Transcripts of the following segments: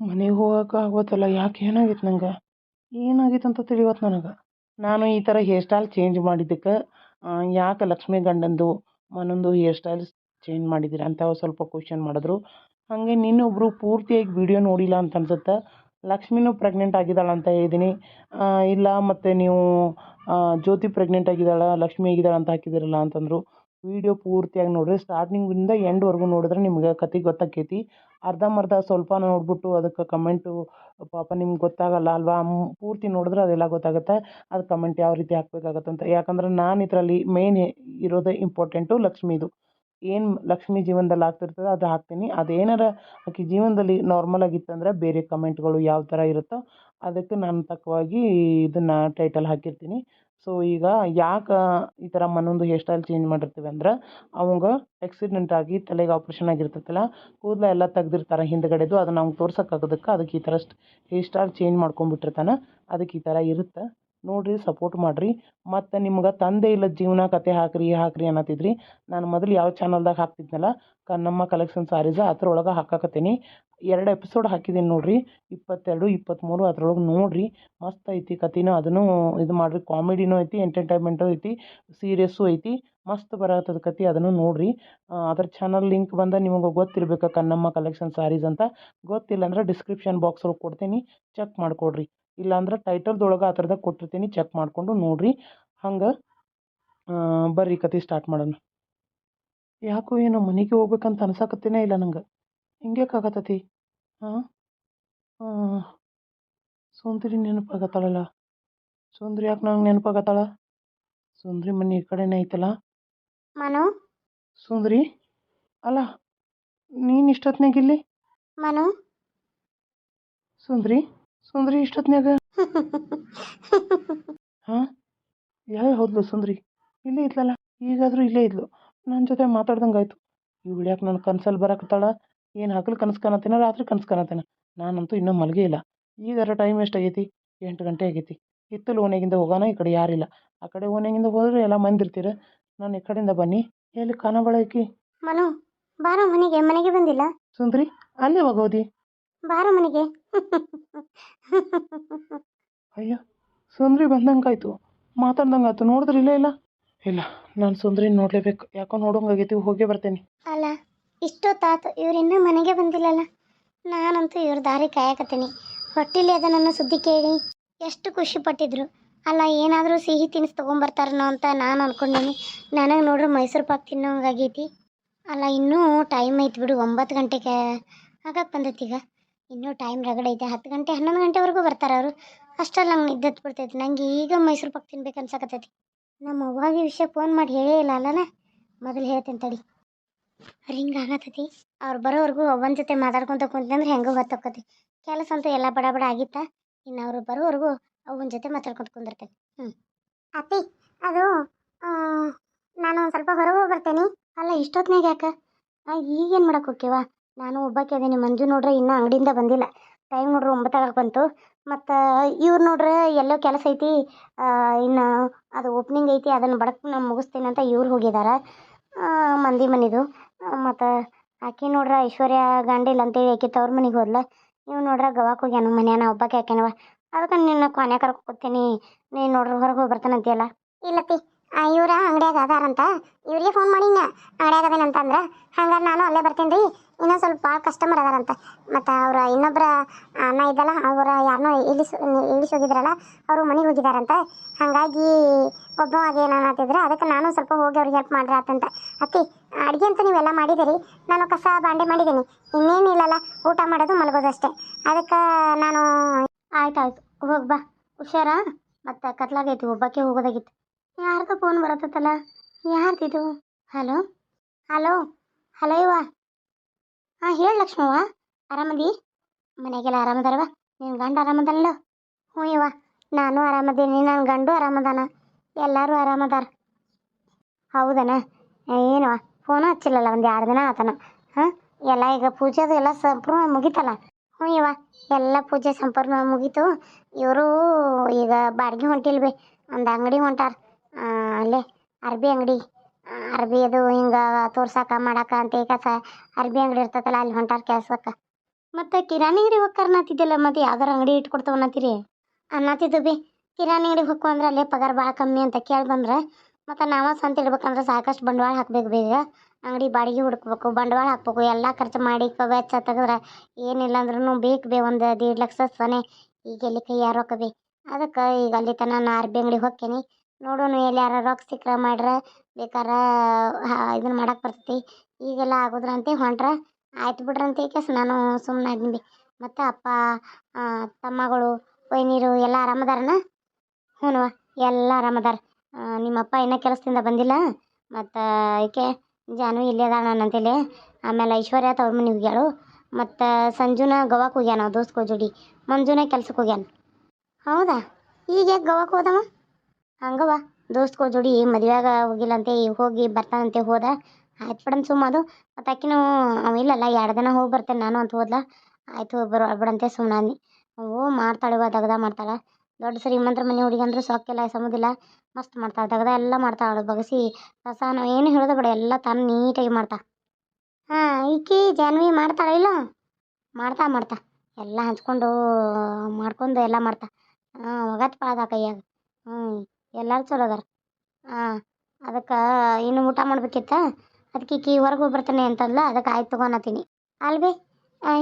ಮನೆಗೆ ಹೋಗಕ್ಕೆ ಆಗುತ್ತಲ್ಲ, ಯಾಕೆ ಏನಾಗೈತೆ ನಂಗೆ? ಏನಾಗೈತೆ ಅಂತ ತಿಳಿವತ್ತು ನನಗೆ. ನಾನು ಈ ಥರ ಹೇರ್ ಸ್ಟೈಲ್ ಚೇಂಜ್ ಮಾಡಿದ್ದಕ್ಕೆ ಯಾಕೆ ಲಕ್ಷ್ಮಿ ಗಂಡಂದು, ಮನಂದು ಹೇರ್ ಸ್ಟೈಲ್ ಚೇಂಜ್ ಮಾಡಿದ್ದೀರ ಅಂತ ಸ್ವಲ್ಪ ಕ್ವಶನ್ ಮಾಡಿದ್ರು. ಹಾಗೆ ನಿನ್ನೊಬ್ಬರು ಪೂರ್ತಿಯಾಗಿ ವಿಡಿಯೋ ನೋಡಿಲ್ಲ ಅಂತ ಅನ್ಸುತ್ತೆ, ಲಕ್ಷ್ಮಿನೂ ಪ್ರೆಗ್ನೆಂಟ್ ಆಗಿದ್ದಾಳೆ ಅಂತ ಹೇಳಿದ್ದೀನಿ ಇಲ್ಲ ಮತ್ತು ನೀವು ಜ್ಯೋತಿ ಪ್ರೆಗ್ನೆಂಟ್ ಆಗಿದ್ದಾಳೆ, ಲಕ್ಷ್ಮಿ ಆಗಿದ್ದಾಳೆ ಅಂತ ಹಾಕಿದ್ದೀರಲ್ಲ ಅಂತಂದರು. ವೀಡಿಯೋ ಪೂರ್ತಿಯಾಗಿ ನೋಡಿರಿ. ಸ್ಟಾರ್ಟಿಂಗಿಂದ ಎಂಡ್ವರೆಗೂ ನೋಡಿದ್ರೆ ನಿಮ್ಗೆ ಕತೆ ಗೊತ್ತಾಕೈತಿ. ಅರ್ಧಂಬರ್ಧ ಸ್ವಲ್ಪ ನೋಡಿಬಿಟ್ಟು ಅದಕ್ಕೆ ಕಮೆಂಟು, ಪಾಪ ನಿಮ್ಗೆ ಗೊತ್ತಾಗಲ್ಲ ಅಲ್ವಾ? ಪೂರ್ತಿ ನೋಡಿದ್ರೆ ಅದೆಲ್ಲ ಗೊತ್ತಾಗುತ್ತೆ. ಅದು ಕಮೆಂಟ್ ಯಾವ ರೀತಿ ಹಾಕ್ಬೇಕಾಗತ್ತಂತ ಯಾಕಂದ್ರೆ ನಾನು ಇದರಲ್ಲಿ ಮೇಯ್ನ್ ಇರೋದೇ ಇಂಪಾರ್ಟೆಂಟು ಲಕ್ಷ್ಮೀದು ಏನು ಲಕ್ಷ್ಮಿ ಜೀವನದಲ್ಲಿ ಆಗ್ತಿರ್ತದೆ ಅದು ಹಾಕ್ತೀನಿ. ಅದೇನಾರ ಆಕೆ ಜೀವನದಲ್ಲಿ ನಾರ್ಮಲ್ ಆಗಿತ್ತಂದ್ರೆ ಬೇರೆ ಕಮೆಂಟ್ಗಳು ಯಾವ ಥರ ಇರುತ್ತೋ ಅದಕ್ಕೆ ನಾನು ತಕ್ಕವಾಗಿ ಇದನ್ನು ಟೈಟಲ್ ಹಾಕಿರ್ತೀನಿ. ಸೊ ಈಗ ಯಾಕೆ ಈ ಥರ ಮನೊಂದು ಹೇರ್ ಸ್ಟೈಲ್ ಚೇಂಜ್ ಮಾಡಿರ್ತೀವಿ ಅಂದ್ರೆ, ಅವಂಗೆ ಆಕ್ಸಿಡೆಂಟ್ ಆಗಿ ತಲೆಗೆ ಆಪ್ರೇಷನ್ ಆಗಿರ್ತೈತಲ್ಲ, ಕೂದಲ ಎಲ್ಲ ತೆಗ್ದಿರ್ತಾರೆ ಹಿಂದ್ಗಡೆದು, ಅದನ್ನು ಅವ್ನಿಗೆ ತೋರ್ಸೋಕ್ಕಾಗೋದಕ್ಕೆ ಅದಕ್ಕೆ ಈ ಥರ ಹೇರ್ ಸ್ಟೈಲ್ ಚೇಂಜ್ ಮಾಡ್ಕೊಂಡ್ಬಿಟ್ಟಿರ್ತಾನೆ ಅದಕ್ಕೆ ಈ ಥರ ಇರುತ್ತೆ. ನೋಡಿರಿ ಸಪೋರ್ಟ್ ಮಾಡಿರಿ. ಮತ್ತು ನಿಮ್ಗೆ ತಂದೆ ಇಲ್ಲ ಜೀವನ ಕತೆ ಹಾಕಿರಿ ಹಾಕಿರಿ ಅನ್ನತ್ತಿದ್ರಿ ನಾನು ಮೊದಲು ಯಾವ ಚಾನಲ್ದಾಗ ಹಾಕ್ತಿದ್ನಲ್ಲ, ಕನ್ನಮ್ಮ ಕಲೆಕ್ಷನ್ ಸಾರೀಸ್ ಅದ್ರೊಳಗೆ ಹಾಕಾಕತ್ತೀನಿ. ಎರಡು ಎಪಿಸೋಡ್ ಹಾಕಿದ್ದೀನಿ ನೋಡಿರಿ, ಇಪ್ಪತ್ತೆರಡು ಇಪ್ಪತ್ತ್ಮೂರು ಅದ್ರೊಳಗೆ ನೋಡಿರಿ. ಮಸ್ತ್ ಐತಿ ಕತೆನೂ ಅದನ್ನು ಇದು ಮಾಡಿರಿ ಕಾಮಿಡಿನೂ ಐತಿ ಎಂಟರ್ಟೈನ್ಮೆಂಟು ಐತಿ ಸೀರಿಯಸ್ಸು ಐತಿ, ಮಸ್ತ್ ಬರತ್ತದ ಕತೆ ಅದನ್ನು ನೋಡಿರಿ. ಅದ್ರ ಚಾನಲ್ ಲಿಂಕ್ ಬಂದ ನಿಮಗೆ ಗೊತ್ತಿರಬೇಕು ಕನ್ನಮ್ಮ ಕಲೆಕ್ಷನ್ ಸಾರೀಸ್ ಅಂತ. ಗೊತ್ತಿಲ್ಲ ಅಂದ್ರೆ ಡಿಸ್ಕ್ರಿಪ್ಷನ್ ಬಾಕ್ಸ್ ಒಳಗೆ ಕೊಡ್ತೀನಿ ಚೆಕ್ ಮಾಡಿಕೊಡ್ರಿ. ಇಲ್ಲಾಂದ್ರೆ ಟೈಟಲ್ದೊಳಗೆ ಆ ಥರದಾಗ ಕೊಟ್ಟಿರ್ತೀನಿ ಚೆಕ್ ಮಾಡಿಕೊಂಡು ನೋಡಿರಿ. ಹಂಗೆ ಬರ್ರಿ ಕತೆ ಸ್ಟಾರ್ಟ್ ಮಾಡೋಣ. ಯಾಕೋ ಏನೋ ಮನೆಗೆ ಹೋಗ್ಬೇಕಂತ ಅನ್ಸಕತ್ತೇನೇ ಇಲ್ಲ ನಂಗೆ. ಹಿಂಗ್ಯಾಕಾಗತ್ತತಿ ಹಾಂ ಸುಂದ್ರಿ ನೆನಪಾಗತ್ತಾಳಲ್ಲ? ಸುಂದ್ರಿ ಯಾಕೆ ನಂಗೆ ನೆನಪಾಗತ್ತಾಳ? ಸುಂದ್ರಿ ಮನೆ ಈ ಕಡೆನೇ ಐತಲ್ಲ? ಮನು? ಸುಂದ್ರಿ? ಅಲ್ಲ ನೀನು ಇಷ್ಟೊತ್ತಿನಾಗಿಲ್ಲಿ ಮನು? ಸುಂದ್ರಿ? ಸುಂದ್ರಿ ಇಷ್ಟೊತ್ನ್ಯಾಗ ಹಾಂ ಯಾವ ಹೋದ್ಲು ಸುಂದ್ರಿ ಇಲ್ಲೇ ಇದ್ಲಲ್ಲ ಈಗಾದರೂ ಇಲ್ಲೇ ಇದ್ಲು. ನನ್ನ ಜೊತೆ ಮಾತಾಡ್ದಂಗೆ ಆಯಿತು ಇವಳು ಯಾಕೆ ನನ್ನ ಕನ್ಸಲ್ಲಿ ಬರಕತ್ತಾಳ? ಏನು ಹಗಲು ಕನಸು ಕಾಣತ್ತೇನ ರಾತ್ರಿ ಕನಸು ಕಾಣತ್ತೇನ? ನಾನಂತೂ ಇನ್ನೂ ಮಲಗೇ ಇಲ್ಲ. ಈಗಾರ ಟೈಮ್ ಎಷ್ಟಾಗೈತಿ? ಎಂಟು ಗಂಟೆ ಆಗೈತಿ. ಹಿತ್ತಲು ಓನೆಗಿಂದ ಹೋಗೋಣ ಈ ಕಡೆ ಯಾರಿಲ್ಲ. ಆ ಕಡೆ ಓನೆಗಿಂದ ಹೋದ್ರೆ ಎಲ್ಲ ಮಂದಿರ್ತೀರ? ನಾನು ಈ ಕಡೆಯಿಂದ ಬನ್ನಿ. ಎಲ್ಲಿ ಕಾಣಬಳಕಿ ಮನು ಬಾರೋ ಮನೆಗೆ ಮನೆಗೆ ಬಂದಿಲ್ಲ? ಸುಂದ್ರಿ ಅಲ್ಲೇ ಹೋಗೋದಿ ಬಾರೋ ಮನೆಗೆ. ಅಯ್ಯ ಸುಂದ್ರಿ ಬಂದಂಗೆ ಆಯಿತು ಮಾತಾಡ್ದಂಗೆ ಆಯ್ತು ನೋಡಿದ್ರೆ ಇಲ್ಲ ಇಲ್ಲ? ಇಲ್ಲ ನಾನು ಸುಂದ್ರಿ ನೋಡ್ಲೇಬೇಕು. ಯಾಕೋ ನೋಡೋಂಗಾಗೈತಿ ಹೋಗೇ ಬರ್ತೇನೆ. ಅಲ್ಲ ಇಷ್ಟೋ ಇವ್ರು ಇನ್ನೂ ಮನೆಗೆ ಬಂದಿಲ್ಲಲ್ಲ? ನಾನಂತೂ ಇವ್ರ ದಾರಿ ಕಾಯಕತ್ತೀನಿ. ಹೊಟ್ಟಿಲಿ ಅದ ನನ್ನ ಸುದ್ದಿ ಕೇಳಿ ಎಷ್ಟು ಖುಷಿ ಪಟ್ಟಿದ್ರು. ಅಲ್ಲ ಏನಾದರೂ ಸಿಹಿ ತಿನಿಸು ತೊಗೊಂಬರ್ತಾರನೋ ಅಂತ ನಾನು ಅನ್ಕೊಂಡೀನಿ. ನನಗೆ ನೋಡ್ರಿ ಮೈಸೂರು ಪಾಕ್ ತಿನ್ನೋಂಗಾಗೈತಿ. ಅಲ್ಲ ಇನ್ನೂ ಟೈಮ್ ಐತಿ ಬಿಡು ಒಂಬತ್ತು ಗಂಟೆಗೆ ಆಗಕ್ಕೆ ಬಂದೈತಿ ಈಗ. ಇನ್ನೂ ಟೈಮ್ ರಗಡೆ ಐತೆ ಹತ್ತು ಗಂಟೆ, ಹನ್ನೊಂದು ಗಂಟೆವರೆಗೂ ಬರ್ತಾರೆ ಅವರು. ಅಷ್ಟರಲ್ಲಿ ನಂಗೆ ನಿದ್ದೆ ಬಿಡ್ತೈತಿ. ನಂಗೆ ಈಗ ಮೈಸೂರು ಪಾಕ್ ತಿನ್ಬೇಕು ಅನ್ಸಕತ್ತೈತಿ. ನಮ್ಮ ಅವ್ವಾಗಿ ವಿಷಯ ಫೋನ್ ಮಾಡಿ ಹೇಳೇ ಇಲ್ಲ ಅಲ್ಲನ? ಮೊದಲು ಹೇಳ್ತೇನೆ ತಡಿ. ರಿಂಗ್ ಆಗತ್ತೈತಿ? ಅವ್ರು ಬರೋವರೆಗೂ ಒಬ್ಬನ ಜೊತೆ ಮಾತಾಡ್ಕೊತ ಕುಂತಂದ್ರೆ ಹೆಂಗೋ ಹೊತ್ತೋಕತಿ ಕೆಲಸ ಅಂತೂ ಎಲ್ಲ ಬಡ ಬಡ ಆಗಿತ್ತಾ. ಇನ್ನು ಅವರು ಬರೋವರೆಗೂ ಅವನ ಜೊತೆ ಮಾತಾಡ್ಕೊತ ಕುಂದಿರ್ತೇನೆ. ಹ್ಞೂ ಅತ್ತಿ, ಅದು ನಾನು ಒಂದು ಸ್ವಲ್ಪ ಹೊರಗೆ ಹೋಗಿ ಬರ್ತೇನೆ ಅಲ್ಲ ಇಷ್ಟೊತ್ತಿನಾಗ ಯಾಕೆ? ಈಗೇನು ಮಾಡೋಕೆ ಹೋಗ್ಯವ ನಾನು ಒಬ್ಬಾಕೆ ಅದೇನಿ. ಮಂಜು ನೋಡ್ರೆ ಇನ್ನೂ ಅಂಗಡಿಯಿಂದ ಬಂದಿಲ್ಲ. ಟೈಮ್ ನೋಡ್ರಿ ಒಂಬತ್ತಾಗಕ್ಕೆ ಬಂತು. ಮತ್ತು ಇವ್ರು ನೋಡ್ರೆ ಎಲ್ಲೋ ಕೆಲಸ ಐತಿ. ಇನ್ನು ಅದು ಓಪನಿಂಗ್ ಐತಿ. ಅದನ್ನು ಬಡಕ್ ನಾನು ಮುಗಿಸ್ತೀನಿ ಅಂತ ಇವ್ರು ಹೋಗಿದ್ದಾರೆ ಮಂದಿ ಮನಿದು. ಮತ್ತು, ಆಕೆ ನೋಡ್ರ ಐಶ್ವರ್ಯ ಗಂಡಿಲ್ಲ ಅಂತೇಳಿ ಆಕೆ ತವ್ರ ಮನೆಗೆ ಹೋದ್ಲ. ಇವ್ ನೋಡ್ರೆ ಗವಾಕ್ ಹೋಗ್ಯಾನ ಮನ್ಯಾನ. ಒಬ್ಬಾಕೆ ಆಕೆನವ ಅದಕ್ಕೆ ನಿನ್ನ ಕೊನೆ ಕರ್ಕೊತೀನಿ ನೀನು ನೋಡ್ರಿ ಹೊರಗೆ ಹೋಗಿ ಬರ್ತಾನಂತೀಯಲ್ಲ. ಇಲ್ಲತ್ತಿ ಇವ್ರ ಅಂಗಡಿಯಾಗ ಅದಾರಂತ ಇವ್ರಿಗೆ ಫೋನ್ ಮಾಡಿ ಅಂಗಡಿಯಾಗ ಅದೇನಂತಂದ್ರೆ ಹಂಗಾರೆ ನಾನು ಅಲ್ಲೇ ಬರ್ತೀನಿ ರೀ. ಇನ್ನೊಂದು ಸ್ವಲ್ಪ ಭಾಳ ಕಸ್ಟಮರ್ ಅದಾರಂತೆ ಮತ್ತು ಅವ್ರ ಇನ್ನೊಬ್ಬರ ಅಣ್ಣ ಇದ್ದಲ್ಲ, ಅವ್ರ ಯಾರನ್ನೋ ಇಳಿಸ್, ಇಳಿಸಿ ಹೋಗಿದ್ರಲ್ಲ, ಅವರು ಮನೆಗೆ ಹೋಗಿದಾರಂತ ಹಾಗಾಗಿ ಒಬ್ಬ ಅದೇನು ಅನ್ನತ್ತಿದ್ರೆ, ಅದಕ್ಕೆ ನಾನು ಸ್ವಲ್ಪ ಹೋಗಿ ಅವ್ರಿಗೆ ಹೆಲ್ಪ್ ಮಾಡ್ರಿ ಆತಂತ ಅತ್ತಿ, ಅಡುಗೆ ಅಂತ ನೀವೆಲ್ಲ ಮಾಡಿದಿರಿ? ನಾನು ಕಸ ಬಾಂಡೆ ಮಾಡಿದ್ದೀನಿ ಇನ್ನೇನಿಲ್ಲಲ್ಲ ಊಟ ಮಾಡೋದು ಮಲಗೋದು ಅಷ್ಟೇ. ಅದಕ್ಕೆ ನಾನು ಆಯ್ತು ಆಯ್ತು. ಹೋಗಿ ಬಾ. ಹುಷಾರಾ? ಮತ್ತು ಕತ್ಲಾಗೈತಿ ಒಬ್ಬಕ್ಕೆ ಹೋಗೋದಾಗಿತ್ತು. ಯಾರ್ದು ಫೋನ್ ಬರತ್ತಲ್ಲ ಯಾರ್ದಿದು? ಹಲೋ ಹಲೋ ಹಲೋ ಇವ ಹಾಂ, ಹೇಳು ಲಕ್ಷ್ಮವ್ವ. ಆರಾಮದಿ? ಮನೆಗೆಲ್ಲ ಆರಾಮದಾರವ ನಿನ್ನ ಗಂಡ ಆರಾಮದಲ್ಲ ಹ್ಞೂ ಇವ ನಾನು ಆರಾಮದೀನಿ ನನ್ನ ಗಂಡು ಆರಾಮದಾನ. ಎಲ್ಲರೂ ಆರಾಮದಾರ. ಹೌದನ? ಏನವ ಫೋನ್ ಹಚ್ಚಿಲ್ಲಲ್ಲ, ಒಂದು ಎರಡು ದಿನ ಆತನ. ಹಾಂ? ಎಲ್ಲ ಈಗ ಪೂಜೆದು ಎಲ್ಲ ಸಂಪೂರ್ಣ ಮುಗೀತಲ್ಲ? ಹ್ಞೂ ಇವ ಎಲ್ಲ ಪೂಜೆ ಸಂಪೂರ್ಣ ಮುಗೀತು. ಇವರು ಈಗ ಬಾಡಿಗೆ ಹೊಂಟಿಲ್ಬೇ ಒಂದು ಅಂಗಡಿ ಹೊಂಟಾರ. ಅಲ್ಲೇ, ಅರ್ಬಿ ಅಂಗಡಿ. ಅರ್ಬಿ ಅದು ಹಿಂಗೆ ತೋರ್ಸಕ್ಕೆ ಮಾಡಕ್ಕೆ ಅಂತ ಈಗ ಸ, ಅರ್ಬಿ ಅಂಗಡಿ ಇರ್ತೈತಲ್ಲ, ಅಲ್ಲಿ ಹೊಂಟಾರ ಕೆಲ್ಸಕ್ಕ. ಮತ್ತು ಕಿರಾಣಿ ಅಂಗಡಿ ಹೋಗ್ಕಾರ ಅನ್ನತ್ತಿದ್ದಿಲ್ಲ ಮತ್ತು ಯಾವ್ದಾರ ಅಂಗಡಿ ಇಟ್ಕೊಡ್ತಾವ ಅನ್ನತ್ತೀರಿ? ಅನ್ನತ್ತಿದ್ದು ಬಿ, ಕಿರಾಣಿ ಅಂಗಡಿಗೆ ಹೋಗ್ಕೊ ಅಂದ್ರೆ ಅಲ್ಲೇ ಪಗಾರ ಭಾಳ ಕಮ್ಮಿ ಅಂತ ಕೇಳಿ ಬಂದ್ರೆ, ಮತ್ತು ನಾವು ಸ್ವಂತ ಇಡ್ಬೇಕಂದ್ರೆ ಸಾಕಷ್ಟು ಬಂಡವಾಳ ಹಾಕ್ಬೇಕು ಬೇಗ. ಅಂಗಡಿ ಬಾಡಿಗೆ ಹುಡುಕ್ಬೇಕು, ಬಂಡವಾಳ ಹಾಕ್ಬೇಕು, ಎಲ್ಲ ಖರ್ಚು ಮಾಡಿ ವೆಚ್ಚ ತೆಗೆದ್ರೆ ಏನಿಲ್ಲ ಅಂದ್ರೂ ಬೇಕು ಬೇ ಒಂದು ದೇಡ್ ಲಕ್ಷ ಸೊನೆ. ಈಗ ಎಲ್ಲಿ ಕೈ ರೊಕ್ಕ ಬೇ ಅದಕ್ಕೆ ಈಗ ಅಲ್ಲಿ ತನ ನಾ ಅರ್ಬಿ ಅಂಗಡಿಗೆ ಹೋಗ್ತೀನಿ ನೋಡೋಣ ಎಲ್ಲಿ ಯಾರು ರೊಕ್ಕ ಸಿಕ್ಕರೆ ಮಾಡ್ರೆ, ಬೇಕಾರ ಇದನ್ನ ಮಾಡಕ್ಕೆ ಬರ್ತೈತಿ. ಈಗೆಲ್ಲ ಆಗೋದ್ರಂತೆ ಹೊಂಟ್ರೆ, ಆಯ್ತು ಬಿಡ್ರಂತೆ ಕೇಸ್ ನಾನು ಸುಮ್ಮನೆ ಅದೀನಿ ಮತ್ತು ಅಪ್ಪ ತಮ್ಮಗಳು ಪೈನೀರು ಎಲ್ಲ ಆರಾಮದಾರನ ಹ್ಞೂ ಎಲ್ಲ ಆರಾಮದಾರ ನಿಮ್ಮ ನಿಮ್ಮಪ್ಪ ಇನ್ನೂ ಕೆಲಸದಿಂದ ಬಂದಿಲ್ಲ? ಮತ್ತು ಈಕೆ, ಜಾನು ಇಲ್ಲೇ ಅದಾಳ ನನ್ನಂತೇಳಿ ಆಮೇಲೆ ಐಶ್ವರ್ಯ ತವ್ರ ಮನೆಗೆ ಹೋಗ್ಯಾಳು. ಮತ್ತು ಸಂಜುನ ಗೋವಾಕ್ಕೆ ಹೋಗ್ಯಾನ ದೋಸ್ತ ಜೋಡಿ. ಮಂಜುನ ಕೆಲ್ಸಕ್ಕೆ ಹೋಗ್ಯಾನ. ಹೌದಾ? ಈಗ ಯಾಕೆ ಗೋವಾಕ್ಕೆ ಹೋದವ? ಹಂಗವ ದೋಸ್ತ್ಕೋ ಜೋಡಿ ಮದುವೆಯಾಗ ಹೋಗಿಲ್ಲಂತೆ ಹೋಗಿ ಬರ್ತಾನಂತೆ ಹೋದ. ಆಯ್ತು ಬಿಡನ್ ಸುಮ್ಮ ಅದು. ಮತ್ತು ಆಕಿನೂ ಇಲ್ಲಲ್ಲ, ಎರಡು ದಿನ ಹೋಗಿ ಬರ್ತೇನೆ ನಾನು ಅಂತ ಹೋದ್ಲ. ಆಯ್ತು ಬರೋ ಬಿಡಂತೆ ಸುಮ್ಮನೆ ಓ ಮಾಡ್ತಾಳೆ ದಗದ ಮಾಡ್ತಾಳೆ. ದೊಡ್ಡ ಶ್ರೀಮಂತರ ಮನೆ ಹುಡುಗಿ ಅಂದ್ರೆ ಸೊಕ್ಕಿಲ್ಲ ಸಮುದಿಲ್ಲ. ಮಸ್ತ್ ಮಾಡ್ತಾಳೆ, ದಗದ ಎಲ್ಲ ಮಾಡ್ತಾಳೆ ಬಗಸಿ. ಕಸ ನಾವು ಏನು ಹೇಳೋದು ಬೇಡ, ಎಲ್ಲ ತಾನು ನೀಟಾಗಿ ಮಾಡ್ತಾ. ಹಾಂ, ಈಕಿ ಜಾನ್ವಿ ಮಾಡ್ತಾಳೆ ಇಲ್ಲ? ಮಾಡ್ತಾ ಮಾಡ್ತಾ. ಎಲ್ಲ ಹಂಚ್ಕೊಂಡು, ಮಾಡ್ಕೊಂಡು ಎಲ್ಲ ಮಾಡ್ತಾ. ಹಾಂ, ಒಗತ್ ಪಾಳ್ದ ಕೈಯಾಗ ಹ್ಞೂ ಎಲ್ಲರೂ ಚಲೋ ಅದಾರ. ಹಾಂ ಅದಕ್ಕೆ ಇನ್ನು ಊಟ ಮಾಡ್ಬೇಕಿತ್ತ? ಅದಕ್ಕೆ ಈಕಿ ಹೊರಗೆ ಹೋಗಿ ಅಂತಂದ್ಲ, ಅದಕ್ಕೆ ಆಯ್ತು ತಗೊನತೀನಿ ಅಲ್ವೇ